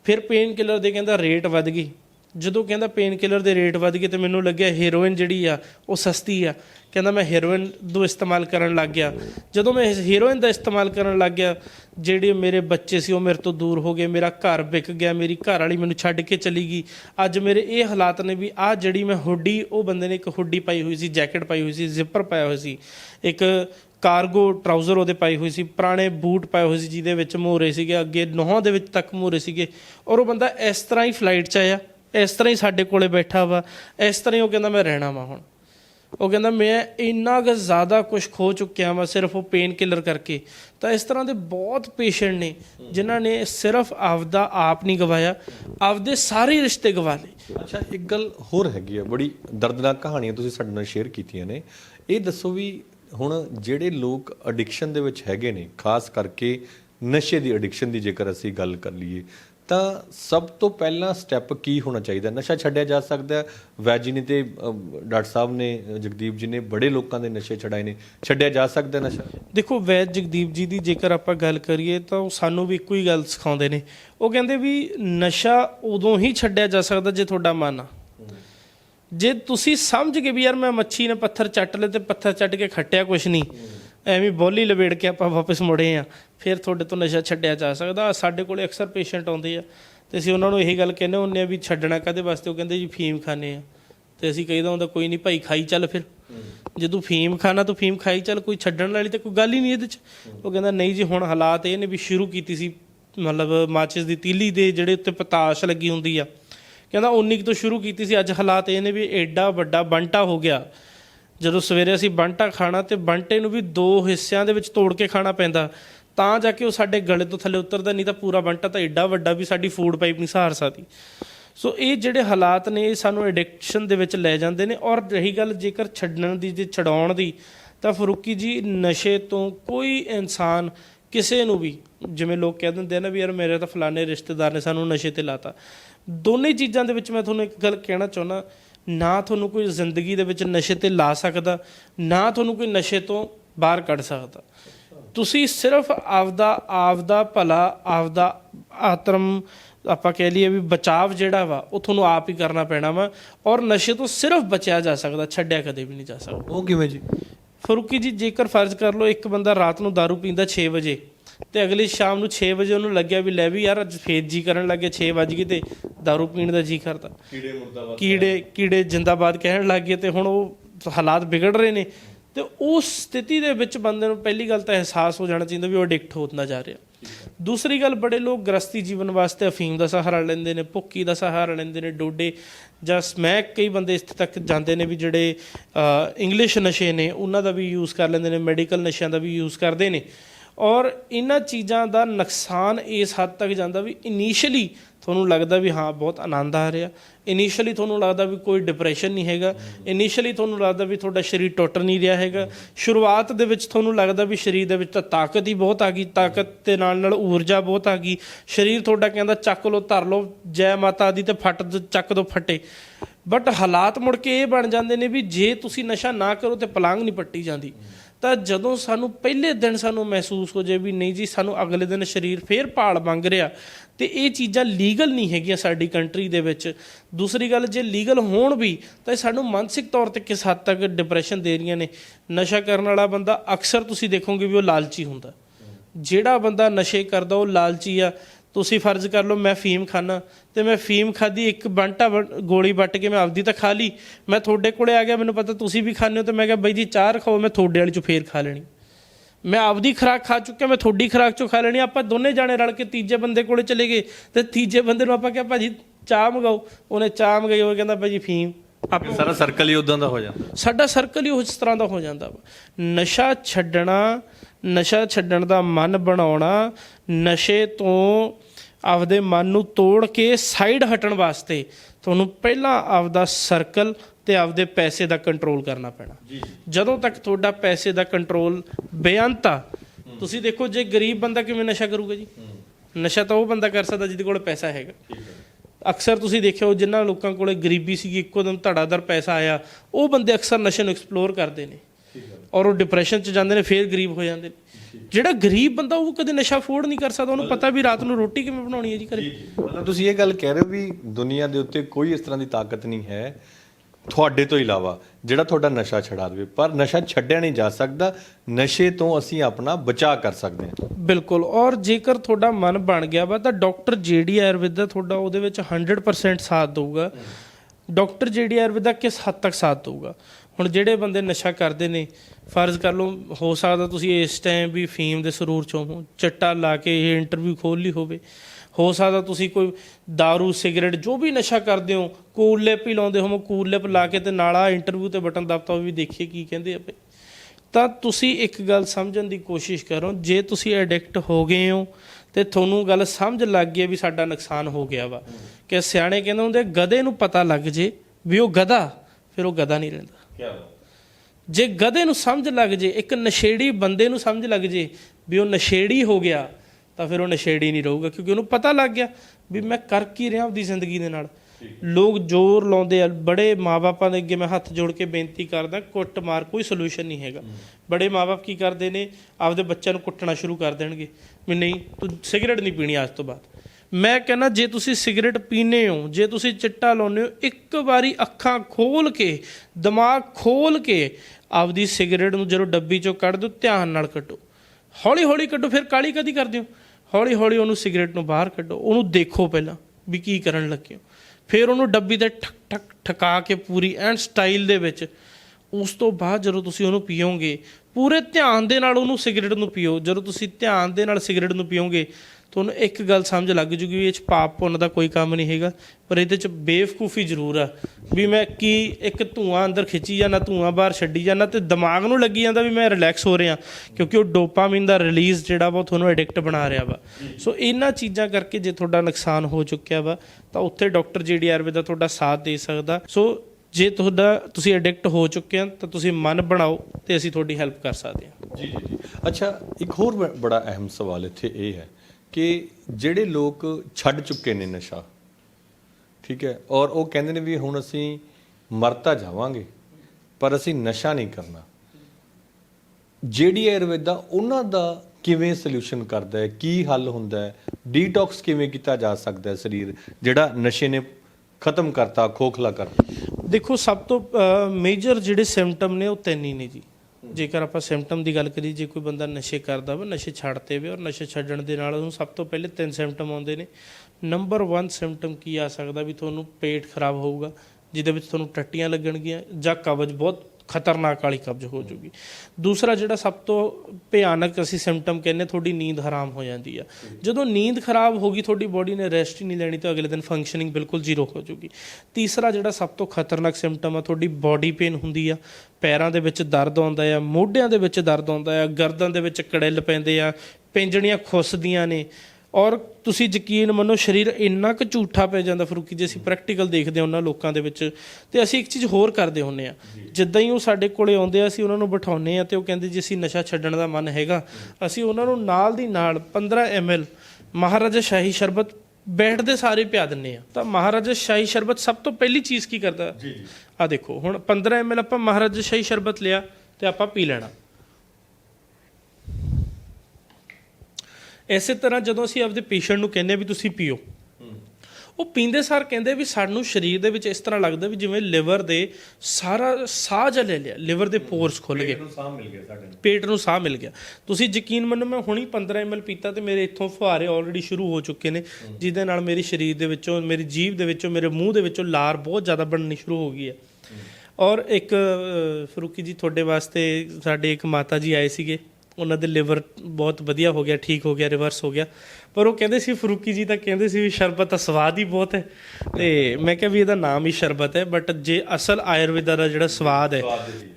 ਫਿਰ ਪੇਨ ਕਿਲਰ ਦੇ ਕਹਿੰਦਾ ਰੇਟ ਵੱਧ ਗਈ। ਜਦੋਂ ਕਹਿੰਦਾ ਪੇਨ ਕਿਲਰ ਦੇ ਰੇਟ ਵੱਧ ਗਏ ਤੇ ਮੈਨੂੰ ਲੱਗਿਆ ਹੀਰੋਇਨ ਜਿਹੜੀ ਆ, ਉਹ ਸਸਤੀ ਆ। ਕਹਿੰਦਾ ਮੈਂ ਹੀਰੋਇਨ ਦੋ ਇਸਤੇਮਾਲ ਕਰਨ ਲੱਗ ਗਿਆ। ਜਦੋਂ ਮੈਂ ਹੀਰੋਇਨ ਦਾ ਇਸਤੇਮਾਲ ਕਰਨ ਲੱਗ ਗਿਆ, ਜਿਹੜੇ ਮੇਰੇ ਬੱਚੇ ਸੀ ਉਹ ਮੇਰੇ ਤੋਂ ਦੂਰ ਹੋ ਗਏ, ਮੇਰਾ ਘਰ ਵਿਕ ਗਿਆ, ਮੇਰੀ ਘਰ ਵਾਲੀ ਮੈਨੂੰ ਛੱਡ ਕੇ ਚਲੀ ਗਈ। ਅੱਜ ਮੇਰੇ ਇਹ ਹਾਲਾਤ ਨੇ ਵੀ ਆ ਜਿਹੜੀ ਮੈਂ ਹੁੱਡੀ ਉਹ ਬੰਦੇ ਨੇ ਇੱਕ ਹੁੱਡੀ ਪਾਈ ਹੋਈ ਸੀ ਜੈਕਟ ਪਾਈ ਹੋਈ ਸੀ ਜ਼ਿਪਰ ਪਾਇਆ ਹੋਇਆ ਸੀ, ਇੱਕ ਕਾਰਗੋ ਟਰਾਊਜ਼ਰ ਉਹਦੇ ਪਾਈ ਹੋਈ ਸੀ, ਪੁਰਾਣੇ ਬੂਟ ਪਾਏ ਹੋਏ ਸੀ ਜਿਹਦੇ ਵਿੱਚ ਮੋਹਰੇ ਸੀਗੇ, ਅੱਗੇ ਨੋਹਾਂ ਦੇ ਵਿੱਚ ਤੱਕ ਮੋਹਰੇ ਸੀਗੇ। ਔਰ ਉਹ ਬੰਦਾ ਇਸ ਤਰ੍ਹਾਂ ਹੀ ਫਲਾਈਟ 'ਚ ਆਇਆ। ਇਸ ਤਰ੍ਹਾਂ ਹੀ ਸਾਡੇ ਕੋਲੇ ਬੈਠਾ ਵਾ, ਇਸ ਤਰ੍ਹਾਂ ਹੀ ਉਹ ਕਹਿੰਦਾ ਮੈਂ ਰਹਿਣਾ ਵਾ ਹੁਣ। ਉਹ ਕਹਿੰਦਾ ਮੈਂ ਇੰਨਾ ਕੁ ਜ਼ਿਆਦਾ ਕੁਝ ਖੋ ਚੁੱਕਿਆ ਵਾ, ਸਿਰਫ ਉਹ ਪੇਨ ਕਿਲਰ ਕਰਕੇ। ਤਾਂ ਇਸ ਤਰ੍ਹਾਂ ਦੇ ਬਹੁਤ ਪੇਸ਼ੈਂਟ ਨੇ, ਜਿਨ੍ਹਾਂ ਨੇ ਸਿਰਫ ਆਪਦਾ ਆਪ ਨਹੀਂ ਗਵਾਇਆ, ਆਪਦੇ ਸਾਰੇ ਰਿਸ਼ਤੇ ਗਵਾ ਲਏ। ਅੱਛਾ, ਇੱਕ ਗੱਲ ਹੋਰ ਹੈਗੀ ਆ, ਬੜੀ ਦਰਦਨਾਕ ਕਹਾਣੀਆਂ ਤੁਸੀਂ ਸਾਡੇ ਨਾਲ ਸ਼ੇਅਰ ਕੀਤੀਆਂ ਨੇ। ਇਹ ਦੱਸੋ ਵੀ ਹੁਣ ਜਿਹੜੇ ਲੋਕ ਐਡਿਕਸ਼ਨ ਦੇ ਵਿੱਚ ਹੈਗੇ ਨੇ, ਖਾਸ ਕਰਕੇ ਨਸ਼ੇ ਦੀ ਐਡਿਕਸ਼ਨ ਦੀ ਜੇਕਰ ਅਸੀਂ ਗੱਲ ਕਰ ਲਈਏ ਤਾਂ ਸਭ ਤੋਂ ਪਹਿਲਾਂ ਸਟੈਪ ਕੀ ਹੋਣਾ ਚਾਹੀਦਾ? ਨਸ਼ਾ ਛੱਡਿਆ ਜਾ ਸਕਦਾ ਹੈ। ਵੈਜੀ ਨੇ ਤੇ ਡਾਕਟਰ ਸਾਹਿਬ ਨੇ ਜਗਦੀਪ ਜੀ ਨੇ ਬੜੇ ਲੋਕਾਂ ਦੇ ਨਸ਼ੇ ਛਡਾਏ ਨੇ। ਛੱਡਿਆ ਜਾ ਸਕਦਾ ਨਸ਼ਾ? ਦੇਖੋ ਵੈਦ ਜਗਦੀਪ ਜੀ ਦੀ ਜੇਕਰ ਆਪਾਂ ਗੱਲ ਕਰੀਏ ਤਾਂ ਉਹ ਸਾਨੂੰ ਵੀ ਇੱਕੋ ਹੀ ਗੱਲ ਸਿਖਾਉਂਦੇ ਨੇ। ਉਹ ਕਹਿੰਦੇ ਵੀ ਨਸ਼ਾ ਉਦੋਂ ਹੀ ਛੱਡਿਆ ਜਾ ਸਕਦਾ ਜੇ ਤੁਹਾਡਾ ਮਨ ਆ। ਜੇ ਤੁਸੀਂ ਸਮਝ ਗਏ ਵੀ ਯਾਰ ਮੈਂ ਮੱਛੀ ਨੇ ਪੱਥਰ ਚੱਟ ਲਏ ਤੇ ਪੱਥਰ ਚੱਟ ਕੇ ਖੱਟਿਆ ਕੁਛ ਨਹੀਂ। ਐਵੇਂ ਬੋਲੀ ਲਵੇੜ ਕੇ ਆਪਾਂ ਵਾਪਸ ਮੁੜੇ ਆ। ਫਿਰ ਤੁਹਾਡੇ ਤੋਂ ਨਸ਼ਾ ਛੱਡਿਆ ਜਾ ਸਕਦਾ। ਸਾਡੇ ਕੋਲੇ ਅਕਸਰ ਪੇਸ਼ੈਂਟ ਆਉਂਦੇ ਆ। ਤੇ ਅਸੀਂ ਉਹਨਾਂ ਨੂੰ ਇਹੀ ਗੱਲ ਕਹਿੰਦੇ ਹੁੰਦੇ ਆ ਵੀ ਛੱਡਣਾ ਕਦੇ ਵਾਸਤੇ? ਉਹ ਕਹਿੰਦੇ ਜੀ ਫੀਮ ਖਾਣੇ ਆ। ਤੇ ਅਸੀਂ ਕਹੀਦਾ ਹੁੰਦਾ ਕੋਈ ਨਹੀਂ ਭਾਈ ਖਾਈ ਚੱਲ ਫਿਰ। ਜੇ ਤੂੰ ਫੀਮ ਖਾਣਾ ਤੂੰ ਫੀਮ ਖਾਈ ਚੱਲ ਕੋਈ ਛੱਡਣ ਵਾਲੀ ਤੇ ਕੋਈ ਗੱਲ ਹੀ ਨਹੀਂ ਇਹਦੇ ਚ। ਉਹ ਕਹਿੰਦਾ ਨਹੀਂ ਜੀ ਹੁਣ ਹਾਲਾਤ ਇਹ ਨੇ ਵੀ ਸ਼ੁਰੂ ਕੀਤੀ ਸੀ ਮਤਲਬ ਮਾਚਿਸ ਦੀ ਤੀਲੀ ਦੇ ਜਿਹੜੇ ਉੱਤੇ ਪਤਾਸ਼ ਲੱਗੀ ਹੁੰਦੀ ਆ। ਕਹਿੰਦਾ 19 ਕੁ ਤੋਂ ਸ਼ੁਰੂ ਕੀਤੀ ਸੀ ਅੱਜ ਹਾਲਾਤ ਇਹ ਨੇ ਵੀ ਐਡਾ ਵੱਡਾ ਬੰਟਾ ਹੋ ਗਿਆ। ਜਦੋਂ ਸਵੇਰੇ ਅਸੀਂ ਬੰਟਾ ਖਾਣਾ ਤੇ ਬੰਟੇ ਨੂੰ ਵੀ ਦੋ ਹਿੱਸਿਆਂ ਦੇ ਵਿੱਚ ਤੋੜ ਕੇ ਖਾਣਾ ਪੈਂਦਾ, ਤਾਂ ਜਾ ਕੇ ਉਹ ਸਾਡੇ ਗਲੇ ਤੋਂ ਥੱਲੇ ਉਤਰਦਾ, ਨਹੀਂ ਤਾਂ ਪੂਰਾ ਬੰਟਾ ਤਾਂ ਐਡਾ ਵੱਡਾ ਵੀ ਸਾਡੀ ਫੂਡ ਪਾਈਪ ਨਹੀਂ ਸਹਾਰ ਸਕਦੀ। ਸੋ ਇਹ ਜਿਹੜੇ ਹਾਲਾਤ ਨੇ, ਇਹ ਸਾਨੂੰ ਐਡਿਕਸ਼ਨ ਦੇ ਵਿੱਚ ਲੈ ਜਾਂਦੇ ਨੇ। ਔਰ ਰਹੀ ਗੱਲ ਜੇਕਰ ਛੱਡਣ ਦੀ, ਜੇ ਛਡਾਉਣ ਦੀ, ਤਾਂ ਫਰੂਕੀ ਜੀ ਨਸ਼ੇ ਤੋਂ ਕੋਈ ਇਨਸਾਨ ਕਿਸੇ ਨੂੰ ਵੀ, ਜਿਵੇਂ ਲੋਕ ਕਹਿ ਦਿੰਦੇ ਆ ਨਾ ਵੀ ਯਾਰ ਮੇਰੇ ਤਾਂ ਫਲਾਣੇ ਰਿਸ਼ਤੇਦਾਰ ਨੇ ਸਾਨੂੰ ਨਸ਼ੇ ਤੇ ਲਾਤਾ। ਦੋਨੇ ਚੀਜ਼ਾਂ ਦੇ ਵਿੱਚ ਮੈਂ ਤੁਹਾਨੂੰ ਇੱਕ ਗੱਲ ਕਹਿਣਾ ਚਾਹੁੰਦਾ ਨਾ ਤੁਹਾਨੂੰ ਕੋਈ ਜ਼ਿੰਦਗੀ ਦੇ ਵਿੱਚ ਨਸ਼ੇ ਤੇ ਲਾ ਸਕਦਾ ਨਾ ਤੁਹਾਨੂੰ ਕੋਈ ਨਸ਼ੇ ਤੋਂ ਬਾਹਰ ਕੱਢ ਸਕਦਾ। ਤੁਸੀਂ ਸਿਰਫ ਆਪਦਾ ਆਪਦਾ ਭਲਾ ਆਪਦਾ ਆਤਮ ਆਪਾਂ ਕਹਿ ਲਈਏ ਵੀ ਬਚਾਵ ਜਿਹੜਾ ਵਾ ਉਹ ਤੁਹਾਨੂੰ ਆਪ ਹੀ ਕਰਨਾ ਪੈਣਾ ਵਾ ਔਰ ਨਸ਼ੇ ਤੋਂ ਸਿਰਫ ਬਚਿਆ ਜਾ ਸਕਦਾ ਛੱਡਿਆ ਕਦੇ ਵੀ ਨਹੀਂ ਜਾ ਸਕਦਾ। ਉਹ ਕਿਵੇਂ ਜੀ? ਫਰੂਕੀ ਜੀ ਜੇਕਰ ਫਰਜ਼ ਕਰ ਲਓ ਇੱਕ ਬੰਦਾ ਰਾਤ ਨੂੰ दारू ਪੀਂਦਾ 6 ਵਜੇ ਤੇ ਅਗਲੀ ਸ਼ਾਮ ਨੂੰ 6 ਵਜੇ ਉਹਨੂੰ ਲੱਗਿਆ ਵੀ ਲੈ ਵੀ ਯਾਰ ਅੱਜ ਫੇਰ ਜੀ ਕਰਨ ਲੱਗੇ 6 ਵਜ ਗਏ ਤੇ दारू ਪੀਣ ਦਾ ਜੀ ਕਰਦਾ ਕੀੜੇ ਮੁਰਦਾਬਾਦ ਕੀੜੇ ਕੀੜੇ ਜਿੰਦਾਬਾਦ ਕਹਿਣ ਲੱਗ ਗਏ ਤੇ ਹੁਣ ਉਹ ਹਾਲਾਤ ਵਿਗੜ ਰਹੇ ਨੇ। ਤੇ ਉਸ ਸਥਿਤੀ ਦੇ ਵਿੱਚ ਬੰਦੇ ਨੂੰ ਪਹਿਲੀ ਗੱਲ ਤਾਂ ਅਹਿਸਾਸ ਹੋ ਜਾਣਾ ਚਾਹੀਦਾ ਵੀ ਉਹ ਐਡਿਕਟ ਹੁੰਦਾ ਜਾ ਰਿਹਾ। ਦੂਸਰੀ ਗੱਲ ਬੜੇ ਲੋਕ ਗ੍ਰਸਤੀ ਜੀਵਨ ਵਾਸਤੇ ਅਫੀਮ ਦਾ ਸਹਾਰਾ ਲੈਂਦੇ ਨੇ ਭੁੱਕੀ ਦਾ ਸਹਾਰਾ ਲੈਂਦੇ ਨੇ ਡੋਡੇ ਜਾਂ ਸਮੈਕ ਕਈ ਬੰਦੇ ਇੱਥੇ ਤੱਕ ਜਾਂਦੇ ਨੇ ਵੀ ਜਿਹੜੇ ਇੰਗਲਿਸ਼ ਨਸ਼ੇ ਨੇ ਉਹਨਾਂ ਦਾ ਵੀ ਯੂਜ਼ ਕਰ ਲੈਂਦੇ ਨੇ ਮੈਡੀਕਲ ਨਸ਼ਿਆਂ ਦਾ ਵੀ ਯੂਜ਼ ਕਰਦੇ ਨੇ। ਔਰ ਇਹਨਾਂ ਚੀਜ਼ਾਂ ਦਾ ਨੁਕਸਾਨ ਇਸ ਹੱਦ ਤੱਕ ਜਾਂਦਾ ਵੀ ਇਨੀਸ਼ੀਅਲੀ ਤੁਹਾਨੂੰ ਲੱਗਦਾ ਵੀ ਹਾਂ, ਬਹੁਤ ਆਨੰਦ ਆ ਰਿਹਾ। ਇਨੀਸ਼ੀਅਲੀ ਤੁਹਾਨੂੰ ਲੱਗਦਾ ਵੀ ਕੋਈ ਡਿਪਰੈਸ਼ਨ ਨਹੀਂ ਹੈਗਾ। ਇਨੀਸ਼ੀਅਲੀ ਤੁਹਾਨੂੰ ਲੱਗਦਾ ਵੀ ਤੁਹਾਡਾ ਸਰੀਰ ਟੁੱਟ ਨਹੀਂ ਰਿਹਾ ਹੈਗਾ। ਸ਼ੁਰੂਆਤ ਦੇ ਵਿੱਚ ਤੁਹਾਨੂੰ ਲੱਗਦਾ ਵੀ ਸਰੀਰ ਦੇ ਵਿੱਚ ਤਾਂ ਤਾਕਤ ਹੀ ਬਹੁਤ ਆ ਗਈ। ਤਾਕਤ ਦੇ ਨਾਲ ਨਾਲ ਊਰਜਾ ਬਹੁਤ ਆ ਗਈ। ਸਰੀਰ ਤੁਹਾਡਾ ਕਹਿੰਦਾ ਚੱਕ ਲਓ, ਧਰ ਲਓ, ਜੈ ਮਾਤਾ ਦੀ ਤੇ ਫੱਟ ਚੱਕ ਦੋ ਫਟੇ। ਬਟ ਹਾਲਾਤ ਮੁੜ ਕੇ ਇਹ ਬਣ ਜਾਂਦੇ ਨੇ ਵੀ ਜੇ ਤੁਸੀਂ ਨਸ਼ਾ ਨਾ ਕਰੋ ਤੇ ਪਲੰਗ ਨਹੀਂ ਪੱਟੀ ਜਾਂਦੀ। ਤਾਂ ਜਦੋਂ ਸਾਨੂੰ ਪਹਿਲੇ ਦਿਨ ਸਾਨੂੰ ਮਹਿਸੂਸ ਹੋ ਜਾਏ ਵੀ ਨਹੀਂ ਜੀ, ਸਾਨੂੰ ਅਗਲੇ ਦਿਨ ਸਰੀਰ ਫੇਰ ਭਾਲ ਮੰਗ ਰਿਹਾ, ਤੇ ਇਹ ਚੀਜ਼ਾਂ ਲੀਗਲ ਨਹੀਂ ਹੈਗੀਆਂ ਸਾਡੀ ਕੰਟਰੀ ਦੇ ਵਿੱਚ। ਦੂਸਰੀ ਗੱਲ, ਜੇ ਲੀਗਲ ਹੋਣ ਵੀ, ਤਾਂ ਇਹ ਸਾਨੂੰ ਮਾਨਸਿਕ ਤੌਰ ਤੇ ਕਿਸ ਹੱਦ ਤੱਕ ਡਿਪਰੈਸ਼ਨ ਦੇ ਰਹੀਆਂ ਨੇ। ਨਸ਼ਾ ਕਰਨ ਵਾਲਾ ਬੰਦਾ ਅਕਸਰ ਤੁਸੀਂ ਦੇਖੋਗੇ ਵੀ ਉਹ ਲਾਲਚੀ ਹੁੰਦਾ। ਜਿਹੜਾ ਬੰਦਾ ਨਸ਼ੇ ਕਰਦਾ, ਉਹ ਲਾਲਚੀ ਆ। ਤੁਸੀਂ ਫਰਜ਼ ਕਰ ਲਓ ਮੈਂ ਫੀਮ ਖਾਣਾ ਤੇ ਮੈਂ ਫੀਮ ਖਾਦੀ ਇੱਕ ਬੰਟਾ ਗੋਲੀ ਵੱਟ ਕੇ ਮੈਂ ਆਪਦੀ ਤਾਂ ਖਾ ਲਈ। ਮੈਂ ਤੁਹਾਡੇ ਕੋਲੇ ਆ ਗਿਆ ਮੈਨੂੰ ਪਤਾ ਤੁਸੀਂ ਵੀ ਖਾਣੇ ਹੋ ਤੇ ਮੈਂ ਕਿਹਾ ਬਾਈ ਜੀ ਚਾਹ ਖਾਓ ਮੈਂ ਤੁਹਾਡੇ ਵਾਲੀ ਚੋਂ ਫੇਰ ਖਾ ਲੈਣੀ। ਮੈਂ ਆਪਦੀ ਖੁਰਾਕ ਖਾ ਚੁੱਕਿਆ ਮੈਂ ਤੁਹਾਡੀ ਖੁਰਾਕ ਚੋਂ ਖਾ ਲੈਣੀ ਆਪਾਂ ਦੋਨੇ ਜਾਣੇ ਰਲ ਕੇ ਤੀਜੇ ਬੰਦੇ ਕੋਲੇ ਚਲੇ ਗਏ। ਤੇ ਤੀਜੇ ਬੰਦੇ ਨੂੰ ਆਪਾਂ ਕਿਹਾ ਭਾਜੀ ਚਾਹ ਮੰਗਾਓ। ਉਹਨੇ ਚਾਹ ਮੰਗਾਈ ਉਹ ਕਹਿੰਦਾ ਭਾਜੀ ਫੀਮ ਆਪਾਂ ਸਾਰਾ ਸਰਕਲ ਹੀ ਉਦਾਂ ਦਾ ਹੋ ਜਾਂਦਾ। ਸਾਡਾ ਸਰਕਲ ਹੀ ਉਸ ਤਰ੍ਹਾਂ ਦਾ ਹੋ ਜਾਂਦਾ ਨਸ਼ਾ ਛੱਡਣਾ ਨਸ਼ਾ ਛੱਡਣ ਦਾ ਮਨ ਬਣਾਉਣਾ ਨਸ਼ੇ ਤੋਂ ਆਪਦੇ ਮਨ ਨੂੰ ਤੋੜ ਕੇ ਸਾਈਡ ਹਟਣ ਵਾਸਤੇ ਤੁਹਾਨੂੰ ਪਹਿਲਾਂ ਆਪਦਾ ਸਰਕਲ ਤੇ ਆਪਦੇ ਪੈਸੇ ਦਾ ਕੰਟਰੋਲ ਕਰਨਾ ਪੈਣਾ। ਜਦੋਂ ਤੱਕ ਤੁਹਾਡਾ ਪੈਸੇ ਦਾ ਕੰਟਰੋਲ ਬੇਅੰਤ ਆ ਤੁਸੀਂ ਦੇਖੋ ਜੇ ਗਰੀਬ ਬੰਦਾ ਕਿਵੇਂ ਨਸ਼ਾ ਕਰੂਗਾ ਜੀ? ਨਸ਼ਾ ਤਾਂ ਉਹ ਬੰਦਾ ਕਰ ਸਕਦਾ ਜਿਹਦੇ ਕੋਲ ਪੈਸਾ ਹੈਗਾ। ਅਕਸਰ ਤੁਸੀਂ ਦੇਖਿਓ ਜਿਨ੍ਹਾਂ ਲੋਕਾਂ ਕੋਲੇ ਗਰੀਬੀ ਸੀਗੀ ਇੱਕੋ ਦਮ ਧੜਾਧੜ ਪੈਸਾ ਆਇਆ ਉਹ ਬੰਦੇ ਅਕਸਰ ਨਸ਼ੇ ਨੂੰ ਐਕਸਪਲੋਰ ਕਰਦੇ ਨੇ। ਔਰ ਉਹ ਡਿਪਰੈਸ਼ਨ ਚ ਜਾਂਦੇ ਨੇ ਫੇਰ ਗਰੀਬ ਹੋ ਜਾਂਦੇ ਨੇ। ਜਿਹੜਾ ਗਰੀਬ ਬੰਦਾ ਉਹ ਕਦੇ ਨਸ਼ਾ ਅਫੋਰਡ ਨਹੀਂ ਕਰ ਸਕਦਾ ਉਹਨੂੰ ਪਤਾ ਵੀ ਰਾਤ ਨੂੰ ਰੋਟੀ ਕਿਵੇਂ ਬਣਾਉਣੀ ਹੈ ਜੀ ਘਰੇ। ਮਤਲਬ ਤੁਸੀਂ ਇਹ ਗੱਲ ਕਹਿ ਰਹੇ ਹੋ ਵੀ ਦੁਨੀਆ ਦੇ ਉੱਤੇ ਕੋਈ ਇਸ ਤਰ੍ਹਾਂ ਦੀ ਤਾਕਤ ਨਹੀਂ ਹੈ ਤੁਹਾਡੇ ਤੋਂ ਇਲਾਵਾ ਜਿਹੜਾ ਤੁਹਾਡਾ ਨਸ਼ਾ ਛਡਾ ਦੇਵੇ। ਪਰ ਨਸ਼ਾ ਛੱਡਿਆ ਨਹੀਂ ਜਾ ਸਕਦਾ ਨਸ਼ੇ ਤੋਂ ਅਸੀਂ ਆਪਣਾ ਬਚਾਅ ਕਰ ਸਕਦੇ ਹਾਂ। ਬਿਲਕੁਲ ਔਰ ਜੇਕਰ ਤੁਹਾਡਾ ਮਨ ਬਣ ਗਿਆ ਵਾ ਤਾਂ ਡਾਕਟਰ ਜੀਡੀ ਆਯੁਰਵੇਦਾ ਤੁਹਾਡਾ ਉਹਦੇ ਵਿੱਚ 100% ਸਾਥ ਦਊਗਾ। ਡਾਕਟਰ ਜੀਡੀ ਆਯੁਰਵੇਦਾ ਕਿਸ ਹੱਦ ਤੱਕ ਸਾਥ ਦਊਗਾ? ਹੁਣ ਜਿਹੜੇ ਬੰਦੇ ਨਸ਼ਾ ਕਰਦੇ ਨੇ, ਫਰਜ਼ ਕਰ ਲਓ, ਹੋ ਸਕਦਾ ਤੁਸੀਂ ਇਸ ਟਾਈਮ ਵੀ ਫੀਮ ਦੇ ਸਰੂਰ ਚੋਂ ਹੋ ਚੱਟਾ ਲਾ ਕੇ ਇਹ ਇੰਟਰਵਿਊ ਖੋਲ ਲਈ ਹੋਵੇ। ਹੋ ਸਕਦਾ ਤੁਸੀਂ ਕੋਈ दारू ਸਿਗਰਟ ਜੋ ਵੀ ਨਸ਼ਾ ਕਰਦੇ ਹੋ, ਕੂਲ ਲਿਪ ਹੀ ਲਾਉਂਦੇ ਹੋ ਕੂਲ ਲਿਪ ਲਾ ਕੇ ਤੇ ਨਾਲਾ ਇੰਟਰਵਿਊ ਤੇ ਬਟਨ ਦਬਤਾ ਉਹ ਵੀ ਦੇਖੀਏ ਕੀ ਕਹਿੰਦੇ ਆ ਪਏ ਤਾਂ ਤੁਸੀਂ ਇੱਕ ਗੱਲ ਸਮਝਣ ਦੀ ਕੋਸ਼ਿਸ਼ ਕਰੋ, ਜੇ ਤੁਸੀਂ ਐਡਿਕਟ ਹੋ ਗਏ ਹੋ, ਤੇ ਤੁਹਾਨੂੰ ਗੱਲ ਸਮਝ ਲੱਗ ਗਈ ਵੀ ਸਾਡਾ ਨੁਕਸਾਨ ਹੋ ਗਿਆ ਵਾ। ਕਿ ਸਿਆਣੇ ਕਹਿੰਦੇ ਹੁੰਦੇ ਗਧੇ ਨੂੰ ਪਤਾ ਲੱਗ ਜੇ ਵੀ ਉਹ ਗਧਾ, ਫਿਰ ਉਹ ਗਧਾ ਨਹੀਂ ਰਹਿੰਦਾ। ਜੇ ਗਧੇ ਨੂੰ ਸਮਝ ਲੱਗ ਜੇ ਇੱਕ ਨਸ਼ੇੜੀ ਬੰਦੇ ਨੂੰ ਸਮਝ ਲੱਗ ਜੇ ਵੀ ਉਹ ਨਸ਼ੇੜੀ ਹੋ ਗਿਆ ਤਾਂ ਫਿਰ ਉਹ ਨਸ਼ੇੜੀ ਨਹੀਂ ਰਹੂਗਾ ਕਿਉਂਕਿ ਉਹਨੂੰ ਪਤਾ ਲੱਗ ਗਿਆ ਵੀ ਮੈਂ ਕਰ ਕੀ ਰਿਹਾ ਆਪਦੀ ਜ਼ਿੰਦਗੀ ਦੇ ਨਾਲ। ਲੋਕ ਜ਼ੋਰ ਲਾਉਂਦੇ ਆ ਬੜੇ ਮਾਪਿਆਂ ਦੇ ਅੱਗੇ ਮੈਂ ਹੱਥ ਜੋੜ ਕੇ ਬੇਨਤੀ ਕਰਦਾ ਕੁੱਟ ਮਾਰ ਕੋਈ ਸੋਲੂਸ਼ਨ ਨਹੀਂ ਹੈਗਾ। ਬੜੇ ਮਾਪੇ ਕੀ ਕਰਦੇ ਨੇ ਆਪਦੇ ਬੱਚਿਆਂ ਨੂੰ ਕੁੱਟਣਾ ਸ਼ੁਰੂ ਕਰ ਦੇਣਗੇ ਵੀ ਨਹੀਂ ਤੂੰ ਸਿਗਰਟ ਨਹੀਂ ਪੀਣੀ ਅੱਜ ਤੋਂ ਬਾਅਦ। ਮੈਂ ਕਹਿੰਦਾ ਜੇ ਤੁਸੀਂ ਸਿਗਰਟ ਪੀਨੇ ਹੋ, ਜੇ ਤੁਸੀਂ ਚਿੱਟਾ ਲਾਉਂਦੇ ਹੋ, ਇੱਕ ਵਾਰੀ ਅੱਖਾਂ ਖੋਲ ਕੇ, ਦਿਮਾਗ ਖੋਲ ਕੇ ਆਪਦੀ ਸਿਗਰਟ ਨੂੰ ਜਦੋਂ ਡੱਬੀ ਚੋਂ ਕੱਢ ਦਿਓ, ਧਿਆਨ ਨਾਲ ਕੱਢੋ। ਹੌਲੀ ਹੌਲੀ ਕੱਢੋ, ਫਿਰ ਕਾਲੀ ਕਦੀ ਕਰਦੇ ਹੋ? ਹੌਲੀ ਹੌਲੀ ਉਹਨੂੰ ਸਿਗਰਟ ਨੂੰ ਬਾਹਰ ਕੱਢੋ, ਉਹਨੂੰ ਦੇਖੋ ਪਹਿਲਾਂ ਵੀ ਕੀ ਕਰਨ ਲੱਗੇ ਹੋ। ਫਿਰ ਉਹਨੂੰ ਡੱਬੀ ਤੇ ਠਕ ਠਕ, ਠਕਾ ਕੇ ਪੂਰੀ ਐਂਡ ਸਟਾਈਲ ਦੇ ਵਿੱਚ, ਉਸ ਤੋਂ ਬਾਅਦ ਜਦੋਂ ਤੁਸੀਂ ਉਹਨੂੰ ਪੀਓਗੇ, ਪੂਰੇ ਧਿਆਨ ਦੇ ਨਾਲ ਉਹਨੂੰ ਸਿਗਰਟ ਨੂੰ ਪੀਓ। ਜਦੋਂ ਤੁਸੀਂ ਧਿਆਨ ਦੇ ਨਾਲ ਸਿਗਰਟ ਨੂੰ ਪੀਓਗੇ ਤੁਹਾਨੂੰ ਇੱਕ ਗੱਲ ਸਮਝ ਲੱਗ ਜੂਗੀ ਵੀ ਇਹ ਚ ਪਾਪ ਪੁੰਨ ਦਾ ਕੋਈ ਕੰਮ ਨਹੀਂ ਹੈਗਾ, ਪਰ ਇਹਦੇ ਚ ਬੇਵਕੂਫੀ ਜ਼ਰੂਰ ਆ ਵੀ ਮੈਂ ਕੀ ਇੱਕ ਧੂਆਂ ਅੰਦਰ ਖਿੱਚੀ ਜਾਂਦਾ ਧੂਆਂ ਬਾਹਰ ਛੱਡੀ ਜਾਂਦਾ ਤੇ ਦਿਮਾਗ ਨੂੰ ਲੱਗੀ ਜਾਂਦਾ ਵੀ ਮੈਂ ਰਿਲੈਕਸ ਹੋ ਰਿਹਾ, ਕਿਉਂਕਿ ਉਹ ਡੋਪਾਮਾਈਨ ਦਾ ਰਿਲੀਜ਼ ਜਿਹੜਾ ਵਾ ਉਹ ਤੁਹਾਨੂੰ ਐਡਿਕਟ ਬਣਾ ਰਿਹਾ ਵਾ। ਸੋ ਇਹਨਾਂ ਚੀਜ਼ਾਂ ਕਰਕੇ ਜੇ ਤੁਹਾਡਾ ਨੁਕਸਾਨ ਹੋ ਚੁੱਕਿਆ ਵਾ, ਤਾਂ ਉੱਥੇ ਡਾਕਟਰ ਜੀਡੀ ਆਯੁਰਵੇਦਾ ਤੁਹਾਡਾ ਸਾਥ ਦੇ ਸਕਦਾ। ਸੋ ਜੇ ਤੁਹਾਡਾ ਤੁਸੀਂ ਐਡਿਕਟ ਹੋ ਚੁੱਕੇ ਆ ਤਾਂ ਤੁਸੀਂ ਮਨ ਬਣਾਓ ਤੇ ਅਸੀਂ ਤੁਹਾਡੀ ਹੈਲਪ ਕਰ ਸਕਦੇ ਹਾਂ। ਜੀ ਜੀ ਜੀ। ਅੱਛਾ, ਇੱਕ ਹੋਰ ਬ- ਬੜਾ ਅਹਿਮ ਸਵਾਲ ਇੱਥੇ ਇਹ ਹੈ ਕਿ ਜਿਹੜੇ ਲੋਕ ਛੱਡ ਚੁੱਕੇ ਨੇ ਨਸ਼ਾ, ਠੀਕ ਹੈ, ਔਰ ਉਹ ਕਹਿੰਦੇ ਨੇ ਵੀ ਹੁਣ ਅਸੀਂ ਮਰਤਾ ਜਾਵਾਂਗੇ, ਪਰ ਅਸੀਂ ਨਸ਼ਾ ਨਹੀਂ ਕਰਨਾ। ਜਿਹੜੀ ਆਯੁਰਵੇਦਾ ਉਹਨਾਂ ਦਾ ਕਿਵੇਂ ਸੋਲੂਸ਼ਨ ਕਰਦਾ ਹੈ? ਕੀ ਹੱਲ ਹੁੰਦਾ ਹੈ? ਡੀਟੌਕਸ ਕਿਵੇਂ ਕੀਤਾ ਜਾ ਸਕਦਾ ਹੈ ਸਰੀਰ? ਜਿਹੜਾ ਨਸ਼ੇ ਨੇ ਖਤਮ ਕਰਤਾ, ਖੋਖਲਾ ਕਰਤਾ। ਦੇਖੋ, ਸਭ ਤੋਂ ਮੇਜਰ ਜਿਹੜੇ ਸਿੰਪਟਮ ਨੇ ਉਹ ਤਿੰਨ ਹੀ ਨੇ ਜੀ। ਜੇਕਰ ਆਪਾਂ ਸਿੰਪਟਮ ਦੀ ਗੱਲ ਕਰੀਏ, ਜੇ ਕੋਈ ਬੰਦਾ ਨਸ਼ੇ ਕਰਦਾ ਵਾ, ਨਸ਼ੇ ਛੱਡਦੇ ਵੇ ਔਰ ਨਸ਼ੇ ਛੱਡਣ ਦੇ ਨਾਲ ਉਹਨੂੰ ਸਭ ਤੋਂ ਪਹਿਲੇ ਤਿੰਨ ਸਿੰਪਟਮ ਆਉਂਦੇ ਨੇ। ਨੰਬਰ 1 ਸਿੰਪਟਮ ਕੀ ਆ ਸਕਦਾ ਵੀ ਤੁਹਾਨੂੰ ਪੇਟ ਖਰਾਬ ਹੋਊਗਾ, ਜਿਹਦੇ ਵਿੱਚ ਤੁਹਾਨੂੰ ਟੱਟੀਆਂ ਲੱਗਣਗੀਆਂ ਜਾਂ ਕਬਜ਼ ਬਹੁਤ ਖਤਰਨਾਕ ਵਾਲੀ ਕਬਜ਼ ਹੋ ਜਾਊਗੀ ਦੂਸਰਾ ਜਿਹੜਾ ਸਭ ਤੋਂ ਭਿਆਨਕ ਅਸੀਂ ਸਿੰਪਟਮ ਕਹਿੰਦੇ ਤੁਹਾਡੀ ਨੀਂਦ ਹਰਾਮ ਹੋ ਜਾਂਦੀ ਆ। ਜਦੋਂ ਨੀਂਦ ਖਰਾਬ ਹੋ ਗਈ, ਤੁਹਾਡੀ ਬੋਡੀ ਨੇ ਰੈਸਟ ਹੀ ਨਹੀਂ ਲੈਣੀ, ਤਾਂ ਅਗਲੇ ਦਿਨ ਫੰਕਸ਼ਨਿੰਗ ਬਿਲਕੁਲ ਜ਼ੀਰੋ ਹੋ ਜੂਗੀ। ਤੀਸਰਾ ਜਿਹੜਾ ਸਭ ਤੋਂ ਖਤਰਨਾਕ ਸਿੰਪਟਮ ਆ, ਤੁਹਾਡੀ ਬੋਡੀ ਪੇਨ ਹੁੰਦੀ ਆ। ਪੈਰਾਂ ਦੇ ਵਿੱਚ ਦਰਦ ਆਉਂਦਾ ਆ, ਮੋਢਿਆਂ ਦੇ ਵਿੱਚ ਦਰਦ ਆਉਂਦਾ ਆ, ਗਰਦਨ ਦੇ ਵਿੱਚ ਕੜਿੱਲ ਪੈਂਦੇ ਆ, ਪਿੰਜਣੀਆਂ ਖੁੱਸਦੀਆਂ ਨੇ। ਔਰ ਤੁਸੀਂ ਯਕੀਨ ਮੰਨੋ ਸਰੀਰ ਇੰਨਾ ਕੁ ਝੂਠਾ ਪੈ ਜਾਂਦਾ ਫਰੂਕੀ ਜੇ ਅਸੀਂ ਪ੍ਰੈਕਟੀਕਲ ਦੇਖਦੇ ਹਾਂ ਉਹਨਾਂ ਲੋਕਾਂ ਦੇ ਵਿੱਚ ਤੇ ਅਸੀਂ ਇੱਕ ਚੀਜ਼ ਹੋਰ ਕਰਦੇ ਹੁੰਨੇ ਆ ਜਿੱਦਾਂ ਹੀ ਉਹ ਸਾਡੇ ਕੋਲੇ ਆਉਂਦੇ ਆ ਅਸੀਂ ਉਹਨਾਂ ਨੂੰ ਬਿਠਾਉਂਦੇ ਆ ਤੇ ਉਹ ਕਹਿੰਦੇ ਜੀ ਅਸੀਂ ਨਸ਼ਾ ਛੱਡਣ ਦਾ ਮਨ ਹੈਗਾ। ਅਸੀਂ ਉਹਨਾਂ ਨੂੰ ਨਾਲ ਦੀ ਨਾਲ 15 ml ਮਹਾਰਾਜਾ ਸ਼ਾਹੀ ਸ਼ਰਬਤ ਬੈਠਦੇ ਸਾਰੇ ਪਿਆ ਦਿੰਨੇ ਆ ਤਾਂ ਮਹਾਰਾਜਾ ਸ਼ਾਹੀ ਸ਼ਰਬਤ ਸਭ ਤੋਂ ਪਹਿਲੀ ਚੀਜ਼ ਕੀ ਕਰਦਾ? ਜੀ ਜੀ। ਆ ਦੇਖੋ ਹੁਣ 15 ml ਆਪਾਂ ਮਹਾਰਾਜਾ ਸ਼ਾਹੀ ਸ਼ਰਬਤ ਲਿਆ ਤੇ ਆਪਾਂ ਪੀ ਲੈਣਾ। ਇਸੇ ਤਰ੍ਹਾਂ ਜਦੋਂ ਅਸੀਂ ਆਪਦੇ ਪੇਸ਼ੈਂਟ ਨੂੰ ਕਹਿੰਦੇ ਵੀ ਤੁਸੀਂ ਪੀਓ ਉਹ ਪੀਂਦੇ ਸਾਰ ਕਹਿੰਦੇ ਵੀ ਸਾਨੂੰ ਸਰੀਰ ਦੇ ਵਿੱਚ ਇਸ ਤਰ੍ਹਾਂ ਲੱਗਦਾ ਵੀ ਜਿਵੇਂ ਲਿਵਰ ਦੇ ਸਾਰਾ ਸਾਹ ਜਿਹਾ ਲੈ ਲਿਆ ਲਿਵਰ ਦੇ ਪੋਰਸ ਖੁੱਲ ਗਏ। ਨੂੰ ਸਾਹ ਮਿਲ ਗਿਆ ਸਾਡੇ ਨੂੰ। ਪੇਟ ਨੂੰ ਸਾਹ ਮਿਲ ਗਿਆ। ਤੁਸੀਂ ਯਕੀਨ ਮੰਨੋ ਮੈਂ ਹੁਣੀ 15 ml ਪੀਤਾ ਤੇ ਮੇਰੇ ਇੱਥੋਂ ਫੁਹਾਰੇ ਆਲਰੇਡੀ ਸ਼ੁਰੂ ਹੋ ਚੁੱਕੇ ਨੇ ਜਿਹਦੇ ਨਾਲ ਮੇਰੀ ਸਰੀਰ ਦੇ ਵਿੱਚੋਂ ਮੇਰੀ ਜੀਭ ਦੇ ਵਿੱਚੋਂ ਮੇਰੇ ਮੂੰਹ ਦੇ ਵਿੱਚੋਂ ਲਾਰ ਬਹੁਤ ਜ਼ਿਆਦਾ ਬਣਨੀ ਸ਼ੁਰੂ ਹੋ ਗਈ ਹੈ। ਔਰ ਇੱਕ ਫਰੂਕੀ ਜੀ ਤੁਹਾਡੇ ਵਾਸਤੇ ਸਾਡੇ ਇੱਕ ਮਾਤਾ ਜੀ ਆਏ ਸੀਗੇ। ਉਹਨਾਂ ਦੇ ਲਿਵਰ ਬਹੁਤ ਵਧੀਆ ਹੋ ਗਿਆ ਠੀਕ ਹੋ ਗਿਆ ਰਿਵਰਸ ਹੋ ਗਿਆ। ਪਰ ਉਹ ਕਹਿੰਦੇ ਸੀ ਫਰੂਕੀ ਜੀ ਤਾਂ ਕਹਿੰਦੇ ਸੀ ਵੀ ਸ਼ਰਬਤ ਦਾ ਸਵਾਦ ਹੀ ਬਹੁਤ ਹੈ। ਤੇ ਮੈਂ ਕਿਹਾ ਵੀ ਇਹਦਾ ਨਾਮ ਹੀ ਸ਼ਰਬਤ ਹੈ ਬਟ ਜੇ ਅਸਲ ਆਯੁਰਵੇਦਾ ਦਾ ਜਿਹੜਾ ਸਵਾਦ ਹੈ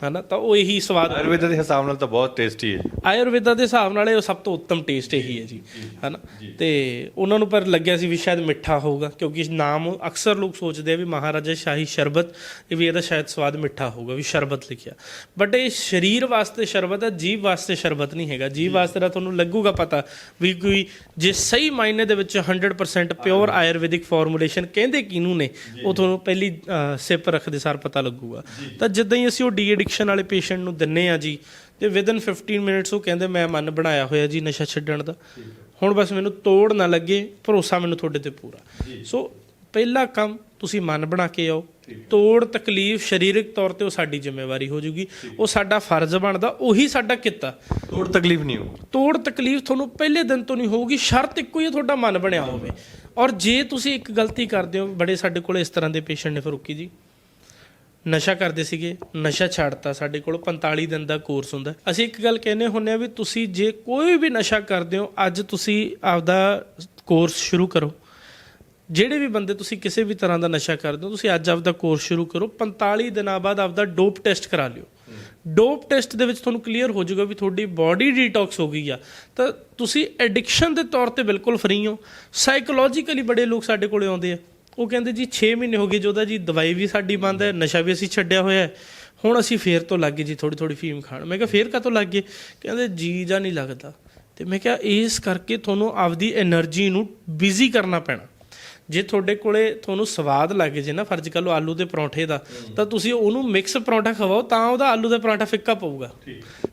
ਹਨਾ ਤਾਂ ਉਹ ਇਹੀ ਸਵਾਦ ਆਯੁਰਵੇਦ ਦੇ ਹਿਸਾਬ ਨਾਲ ਤਾਂ ਬਹੁਤ ਟੇਸਟੀ ਹੈ। ਆਯੁਰਵੇਦਾ ਦੇ ਹਿਸਾਬ ਨਾਲ ਇਹ ਸਭ ਤੋਂ ਉੱਤਮ ਟੇਸਟ ਇਹੀ ਹੈ ਜੀ ਹਨਾ। ਤੇ ਉਹਨਾਂ ਨੂੰ ਪਰ ਲੱਗਿਆ ਸੀ ਵੀ ਸ਼ਾਇਦ ਮਿੱਠਾ ਹੋਊਗਾ ਕਿਉਂਕਿ ਨਾਮ ਅਕਸਰ ਲੋਕ ਸੋਚਦੇ ਆ ਵੀ ਮਹਾਰਾਜਾ ਸ਼ਾਹੀ ਸ਼ਰਬਤ ਇਹ ਵੀ ਇਹਦਾ ਸ਼ਾਇਦ ਸਵਾਦ ਮਿੱਠਾ ਹੋਊਗਾ ਵੀ ਸ਼ਰਬਤ ਲਿਖਿਆ। ਬਟ ਇਹ ਸਰੀਰ ਵਾਸਤੇ ਸ਼ਰਬਤ ਹੈ ਜੀਵ ਵਾਸਤੇ ਸ਼ਰਬਤ ਨਹੀਂ ਹੈਗਾ। ਜੀਵ ਵਾਸਤੇ ਤਾਂ ਤੁਹਾਨੂੰ ਲੱਗੂਗਾ ਪਤਾ ਵੀ ਕੋਈ ਜੇ ਸਹੀ ਮਾਇਨੇ ਦੇ ਵਿੱਚ 100% ਪਿਓਰ ਆਯੁਰਵੈਦਿਕ ਫਾਰਮੂਲੇਸ਼ਨ ਕਹਿੰਦੇ ਕਿਹਨੂੰ ਨੇ? ਉਹ ਤੁਹਾਨੂੰ ਪਹਿਲੀ ਸਿਪ ਰੱਖਦੇ ਸਾਰ ਪਤਾ ਲੱਗੂਗਾ। ਤਾਂ ਜਿੱਦਾਂ ਹੀ ਅਸੀਂ ਉਹ ਡੀ ਐਡਿਕਸ਼ਨ ਵਾਲੇ ਪੇਸ਼ੈਂਟ ਨੂੰ ਦਿੰਨੇ ਆ ਜੀ ਤੇ ਵਿਦਨ 15 ਮਿੰਟਸ ਉਹ ਕਹਿੰਦੇ ਮੈਂ ਮਨ ਬਣਾਇਆ ਹੋਇਆ ਜੀ ਨਸ਼ਾ ਛੱਡਣ ਦਾ। ਹੁਣ ਬਸ ਮੈਨੂੰ ਤੋੜ ਨਾ ਲੱਗੇ ਭਰੋਸਾ ਮੈਨੂੰ ਤੁਹਾਡੇ ਤੇ ਪੂਰਾ। ਸੋ ਪਹਿਲਾ ਕੰਮ ਤੁਸੀਂ ਮਨ ਬਣਾ ਕੇ ਆਓ। ਤੋੜ ਤਕਲੀਫ ਸਰੀਰਕ ਤੌਰ ਤੇ ਉਹ ਸਾਡੀ ਜ਼ਿੰਮੇਵਾਰੀ ਹੋ ਜੂਗੀ। ਉਹ ਸਾਡਾ ਫਰਜ਼ ਬਣਦਾ ਉਹੀ ਸਾਡਾ ਕਿੱਤਾ। ਤੋੜ ਤਕਲੀਫ ਨਹੀਂ ਹੋ ਤੋੜ ਤਕਲੀਫ ਤੁਹਾਨੂੰ ਪਹਿਲੇ ਦਿਨ ਤੋਂ ਨਹੀਂ ਹੋਊਗੀ ਸ਼ਰਤ ਇੱਕੋ ਹੀ ਹੈ ਤੁਹਾਡਾ ਮਨ ਬਣਿਆ ਹੋਵੇ। ਔਰ ਜੇ ਤੁਸੀਂ ਇੱਕ ਗਲਤੀ ਕਰਦੇ ਹੋ ਬੜੇ ਸਾਡੇ ਕੋਲ ਇਸ ਤਰ੍ਹਾਂ ਦੇ ਪੇਸ਼ੈਂਟ ਨੇ ਫਰੂਕੀ ਜੀ। ਨਸ਼ਾ ਕਰਦੇ ਸੀਗੇ ਨਸ਼ਾ ਛੱਡਤਾ ਸਾਡੇ ਕੋਲ 45 ਦਿਨ ਦਾ ਕੋਰਸ ਹੁੰਦਾ। ਅਸੀਂ ਇੱਕ ਗੱਲ ਕਹਿੰਦੇ ਹੁੰਨੇ ਆ ਵੀ ਤੁਸੀਂ ਜੇ ਕੋਈ ਵੀ ਨਸ਼ਾ ਕਰਦੇ ਹੋ ਅੱਜ ਤੁਸੀਂ ਆਪਦਾ ਕੋਰਸ ਸ਼ੁਰੂ ਕਰੋ। ਜਿਹੜੇ ਵੀ ਬੰਦੇ ਤੁਸੀਂ ਕਿਸੇ ਵੀ ਤਰ੍ਹਾਂ ਦਾ ਨਸ਼ਾ ਕਰਦੇ ਹੋ, ਤੁਸੀਂ ਅੱਜ ਆਪਦਾ ਕੋਰਸ ਸ਼ੁਰੂ ਕਰੋ 45 ਦਿਨਾਂ ਬਾਅਦ ਆਪਦਾ ਡੋਪ ਟੈਸਟ ਕਰਾ ਲਿਓ। ਡੋਪ ਟੈਸਟ ਦੇ ਵਿੱਚ ਤੁਹਾਨੂੰ ਕਲੀਅਰ ਹੋ ਜਾਊਗਾ ਵੀ ਤੁਹਾਡੀ ਬਾਡੀ ਡੀਟੌਕਸ ਹੋ ਗਈ ਆ। ਤਾਂ ਤੁਸੀਂ ਐਡਿਕਸ਼ਨ ਦੇ ਤੌਰ ਤੇ ਬਿਲਕੁਲ ਫਰੀ ਹੋ। ਸਾਈਕੋਲੋਜੀਕਲੀ ਬੜੇ ਲੋਕ ਸਾਡੇ ਕੋਲੇ ਆਉਂਦੇ ਆ। ਉਹ ਕਹਿੰਦੇ ਜੀ 6 ਮਹੀਨੇ ਹੋ ਗਏ ਜਿਹਦਾ ਜੀ ਦਵਾਈ ਵੀ ਸਾਡੀ ਬੰਦ ਹੈ, ਨਸ਼ਾ ਵੀ ਅਸੀਂ ਛੱਡਿਆ ਹੋਇਆ ਹੈ। ਹੁਣ ਅਸੀਂ ਫੇਰ ਤੋਂ ਲੱਗ ਗਏ ਜੀ ਥੋੜੀ ਥੋੜੀ ਫੀਮ ਖਾਣ। ਮੈਂ ਕਿਹਾ, ਫੇਰ ਕਾਤੋਂ ਲੱਗ ਗਏ? ਕਹਿੰਦੇ, ਜੀ ਜਾਂ ਨਹੀਂ ਲੱਗਦਾ। ਤੇ ਮੈਂ ਕਿਹਾ, ਇਸ ਕਰਕੇ ਤੁਹਾਨੂੰ ਆਪਦੀ એનર્ਜੀ ਨੂੰ ਬਿਜ਼ੀ ਕਰਨਾ ਪੈਣਾ। ਜੇ ਤੁਹਾਡੇ ਕੋਲੇ ਤੁਹਾਨੂੰ ਸਵਾਦ ਲੱਗ ਜੇ ਨਾ ਫਰਜ਼ ਕਰ ਲਓ ਆਲੂ ਦੇ ਪਰੌਂਠੇ ਦਾ ਤਾਂ ਤੁਸੀਂ ਉਹਨੂੰ ਮਿਕਸ ਪਰੌਂਠਾ ਖਵਾਓ ਤਾਂ ਉਹਦਾ ਆਲੂ ਦਾ ਪਰੌਂਠਾ ਫਿੱਕਾ ਪਊਗਾ।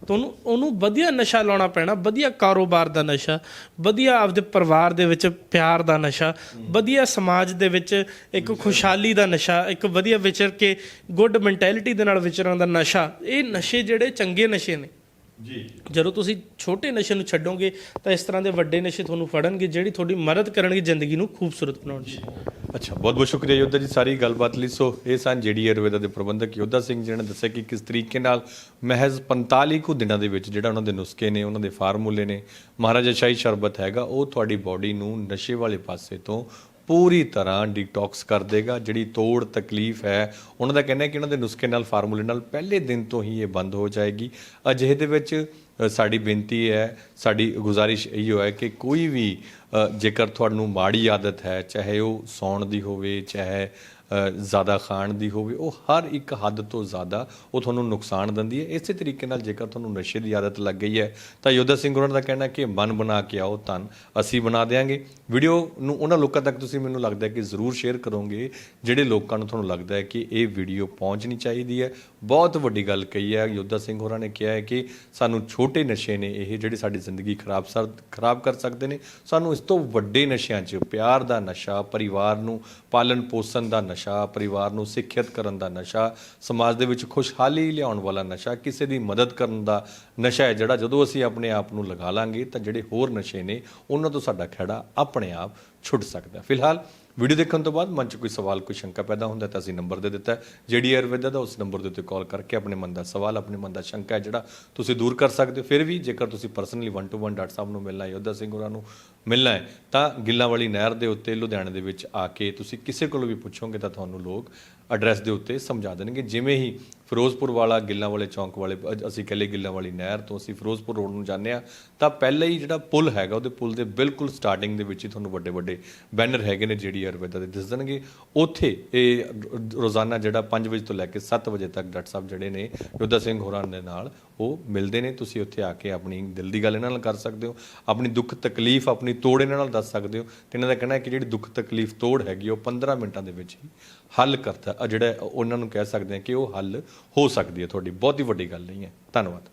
ਤੁਹਾਨੂੰ ਉਹਨੂੰ ਵਧੀਆ ਨਸ਼ਾ ਲਾਉਣਾ ਪੈਣਾ ਵਧੀਆ ਕਾਰੋਬਾਰ ਦਾ ਨਸ਼ਾ ਵਧੀਆ ਆਪਦੇ ਪਰਿਵਾਰ ਦੇ ਵਿੱਚ ਪਿਆਰ ਦਾ ਨਸ਼ਾ ਵਧੀਆ ਸਮਾਜ ਦੇ ਵਿੱਚ ਇੱਕ ਖੁਸ਼ਹਾਲੀ ਦਾ ਨਸ਼ਾ ਇੱਕ ਵਧੀਆ ਵਿਚਰ ਕੇ ਗੁੱਡ ਮੈਂਟੈਲਿਟੀ ਦੇ ਨਾਲ ਵਿਚਰਨ ਦਾ ਨਸ਼ਾ ਇਹ ਨਸ਼ੇ ਜਿਹੜੇ ਚੰਗੇ ਨਸ਼ੇ ਨੇ। ਜੀ। ਜਦੋਂ ਤੁਸੀਂ ਛੋਟੇ ਨਸ਼ੇ ਨੂੰ ਛੱਡੋਗੇ ਤਾਂ ਇਸ ਤਰ੍ਹਾਂ ਦੇ ਵੱਡੇ ਨਸ਼ੇ ਤੁਹਾਨੂੰ ਫੜਨਗੇ ਜਿਹੜੀ ਤੁਹਾਡੀ ਮਦਦ ਕਰਨਗੇ ਜ਼ਿੰਦਗੀ ਨੂੰ ਖੂਬਸੂਰਤ ਬਣਾਉਣ 'ਚ ਅੱਛਾ ਬਹੁਤ ਬਹੁਤ ਸ਼ੁਕਰੀਆ ਯੋਧਾ ਜੀ ਸਾਰੀ ਗੱਲਬਾਤ ਲਈ। ਸੋ ਇਹ ਸਨ ਜਿਹੜੀ ਆਯੁਰਵੇਦਾ ਦੇ ਪ੍ਰਬੰਧਕ ਯੋਧਾ ਸਿੰਘ ਜੀ ਨੇ ਦੱਸਿਆ ਕਿ ਕਿਸ ਤਰੀਕੇ ਨਾਲ ਮਹਿਜ਼ 45 ਕੁ ਦਿਨਾਂ ਦੇ ਵਿੱਚ ਜਿਹੜਾ ਉਹਨਾਂ ਦੇ ਨੁਸਖੇ ਨੇ ਉਹਨਾਂ ਦੇ ਫਾਰਮੂਲੇ ਨੇ ਮਹਾਰਾਜਾ ਸ਼ਾਹੀ ਸ਼ਰਬਤ ਹੈਗਾ ਉਹ ਤੁਹਾਡੀ ਬਾਡੀ ਨੂੰ ਨਸ਼ੇ ਵਾਲੇ ਪਾਸੇ ਤੋਂ ਪੂਰੀ ਤਰ੍ਹਾਂ ਡੀਟੌਕਸ ਕਰ ਦੇਗਾ। ਜਿਹੜੀ ਤੋੜ ਤਕਲੀਫ ਹੈ, ਉਹਨਾਂ ਦਾ ਕਹਿਣਾ ਹੈ ਕਿ ਉਹਨਾਂ ਦੇ ਨੁਸਖੇ ਨਾਲ, ਫਾਰਮੂਲੇ ਨਾਲ ਪਹਿਲੇ ਦਿਨ ਤੋਂ ਹੀ ਇਹ ਬੰਦ ਹੋ ਜਾਏਗੀ। ਅਜਿਹੇ ਦੇ ਵਿੱਚ ਸਾਡੀ ਬੇਨਤੀ ਹੈ, ਸਾਡੀ ਗੁਜ਼ਾਰਿਸ਼ ਇਹੋ ਹੈ ਕਿ ਕੋਈ ਵੀ ਜੇਕਰ ਤੁਹਾਨੂੰ ਮਾੜੀ ਆਦਤ ਹੈ, ਚਾਹੇ ਉਹ ਸੌਣ ਦੀ ਹੋਵੇ, ਚਾਹੇ ਜ਼ਿਆਦਾ ਖਾਣ ਦੀ ਹੋਵੇ, ਉਹ ਹਰ ਇੱਕ ਹੱਦ ਤੋਂ ਜ਼ਿਆਦਾ ਉਹ ਤੁਹਾਨੂੰ ਨੁਕਸਾਨ ਦਿੰਦੀ ਹੈ। ਇਸੇ ਤਰੀਕੇ ਨਾਲ ਜੇਕਰ ਤੁਹਾਨੂੰ ਨਸ਼ੇ ਦੀ ਆਦਤ ਲੱਗ ਗਈ ਹੈ, ਤਾਂ ਯੋਧਾ ਸਿੰਘ ਹੋਰਾਂ ਦਾ ਕਹਿਣਾ ਕਿ ਮਨ ਬਣਾ ਕੇ ਆਓ ਤਨ ਅਸੀਂ ਬਣਾ ਦੇਾਂਗੇ ਵੀਡੀਓ ਨੂੰ ਉਹਨਾਂ ਲੋਕਾਂ ਤੱਕ ਤੁਸੀਂ ਮੈਨੂੰ ਲੱਗਦਾ ਕਿ ਜ਼ਰੂਰ ਸ਼ੇਅਰ ਕਰੋਗੇ, ਜਿਹੜੇ ਲੋਕਾਂ ਨੂੰ ਤੁਹਾਨੂੰ ਲੱਗਦਾ ਹੈ ਕਿ ਇਹ ਵੀਡੀਓ ਪਹੁੰਚਣੀ ਚਾਹੀਦੀ ਹੈ। ਬਹੁਤ ਵੱਡੀ ਗੱਲ ਕਹੀ ਹੈ, ਯੋਧਾ ਸਿੰਘ ਹੋਰਾਂ ਨੇ ਕਿਹਾ ਹੈ ਕਿ ਸਾਨੂੰ ਛੋਟੇ ਨਸ਼ੇ ਨੇ ਇਹ, ਜਿਹੜੇ ਸਾਡੀ ਜ਼ਿੰਦਗੀ ਖਰਾਬ ਸਰ, ਖਰਾਬ ਕਰ ਸਕਦੇ ਨੇ। ਸਾਨੂੰ ਇਸ ਤੋਂ ਵੱਡੇ ਨਸ਼ਿਆਂ 'ਚ ਪਿਆਰ ਦਾ ਨਸ਼ਾ, ਪਰਿਵਾਰ ਨੂੰ ਪਾਲਣ ਪੋਸ਼ਣ ਦਾ ਨਸ਼ਾ, ਪਰਿਵਾਰ ਨੂੰ ਸਿੱਖਿਅਤ ਕਰਨ ਦਾ ਨਸ਼ਾ, ਸਮਾਜ ਦੇ ਵਿੱਚ ਖੁਸ਼ਹਾਲੀ ਲਿਆਉਣ ਵਾਲਾ ਨਸ਼ਾ, ਕਿਸੇ ਦੀ ਮਦਦ ਕਰਨ ਦਾ ਨਸ਼ਾ ਹੈ ਜਿਹੜਾ ਜਦੋਂ ਅਸੀਂ ਆਪਣੇ ਆਪ ਨੂੰ ਲਗਾ ਲਾਂਗੇ ਤਾਂ ਜਿਹੜੇ ਹੋਰ ਨਸ਼ੇ ਨੇ, ਉਹਨਾਂ ਤੋਂ ਸਾਡਾ ਖੜਾ ਆਪਣੇ ਆਪ ਛੁੱਟ ਸਕਦਾ ਫਿਲਹਾਲ ਵੀਡੀਓ ਦੇਖਣ ਤੋਂ ਬਾਅਦ ਮਨ 'ਚ ਕੋਈ ਸਵਾਲ, ਕੋਈ ਸ਼ੰਕਾ ਪੈਦਾ ਹੁੰਦਾ ਤਾਂ ਅਸੀਂ ਨੰਬਰ ਦੇ ਦਿੱਤਾ ਜਿਹੜੀ ਆਯੁਰਵੇਦਾ ਦਾ ਉਸ ਨੰਬਰ ਦੇ ਉੱਤੇ ਕਾਲ ਕਰਕੇ ਆਪਣੇ ਮਨ ਦਾ ਸਵਾਲ, ਆਪਣੇ ਮਨ ਦਾ ਸ਼ੰਕਾ ਹੈ ਜਿਹੜਾ ਤੁਸੀਂ ਦੂਰ ਕਰ ਸਕਦੇ ਹੋ। ਫਿਰ ਵੀ ਜੇਕਰ ਤੁਸੀਂ ਪਰਸਨਲੀ 1 ਟੂ 1 ਡਾਕਟਰ ਸਾਹਿਬ ਨੂੰ ਮਿਲਣਾ ਯੋਧਾ ਸਿੰਘ ਹੋਰਾਂ ਨੂੰ ਮਿਲਣਾ ਹੈ। ਤਾਂ ਗਿੱਲਾਂ ਵਾਲੀ ਨਹਿਰ ਦੇ ਉੱਤੇ, ਲੁਧਿਆਣੇ ਦੇ ਵਿੱਚ ਆ ਕੇ ਤੁਸੀਂ ਕਿਸੇ ਕੋਲੋਂ ਵੀ ਪੁੱਛੋਗੇ ਤਾਂ ਤੁਹਾਨੂੰ ਲੋਕ ਐਡਰੈਸ ਦੇ ਉੱਤੇ ਸਮਝਾ ਦੇਣਗੇ। ਜਿਵੇਂ ਹੀ ਫਿਰੋਜ਼ਪੁਰ ਵਾਲਾ ਗਿੱਲਾਂ ਵਾਲੇ ਚੌਂਕ ਵਾਲੇ, ਅ- ਅਸੀਂ ਕਹਿੰਦੇ ਗਿੱਲਾਂ ਵਾਲੀ ਨਹਿਰ ਤੋਂ ਅਸੀਂ ਫਿਰੋਜ਼ਪੁਰ ਰੋਡ ਨੂੰ ਜਾਂਦੇ ਆ ਤਾਂ ਪਹਿਲਾਂ ਹੀ ਜਿਹੜਾ ਪੁਲ ਹੈਗਾ, ਉਹਦੇ ਪੁਲ ਦੇ ਬਿਲਕੁਲ ਸਟਾਰਟਿੰਗ ਦੇ ਵਿੱਚ ਹੀ ਤੁਹਾਨੂੰ ਵੱਡੇ ਵੱਡੇ ਬੈਨਰ ਹੈਗੇ ਨੇ, ਜਿਹੜੀ ਆਯੁਰਵੇਦਾ ਦੇ ਦਿਸ ਦੇਣਗੇ। ਉੱਥੇ ਇਹ ਰੋਜ਼ਾਨਾ ਜਿਹੜਾ 5 ਵਜੇ ਤੋਂ ਲੈ ਕੇ 7 ਵਜੇ ਤੱਕ ਡਾਕਟਰ ਸਾਹਿਬ ਜਿਹੜੇ ਨੇ ਯੋਧਾ ਸਿੰਘ ਹੋਰਾਂ ਦੇ ਨਾਲ ਉਹ ਮਿਲਦੇ ਨੇ, ਤੁਸੀਂ ਉੱਥੇ ਆ ਕੇ ਆਪਣੀ ਦਿਲ ਦੀ ਗੱਲ ਇਹਨਾਂ ਨਾਲ ਕਰ ਸਕਦੇ ਹੋ, ਆਪਣੀ ਦੁੱਖ ਤਕਲੀਫ ਆਪਣੀ ਤੋੜ ਇਹਨਾਂ ਨਾਲ ਦੱਸ ਸਕਦੇ ਹੋ। ਤੇ ਇਹਨਾਂ ਦਾ ਕਹਿਣਾ ਹੈ ਕਿ ਜਿਹੜੀ ਦੁੱਖ ਤਕਲੀਫ ਤੋੜ ਹੈਗੀ, ਉਹ 15 ਮਿੰਟਾਂ ਦੇ ਵਿੱਚ ਹੀ ਹੱਲ ਕਰਦਾ ਜਿਹੜਾ ਉਹਨਾਂ ਨੂੰ ਕਹਿ ਸਕਦੇ ਹਾਂ ਕਿ ਉਹ ਹੱਲ ਹੋ ਸਕਦੀ ਹੈ ਤੁਹਾਡੀ। ਬਹੁਤੀ ਵੱਡੀ ਗੱਲ ਨਹੀਂ ਹੈ। ਧੰਨਵਾਦ।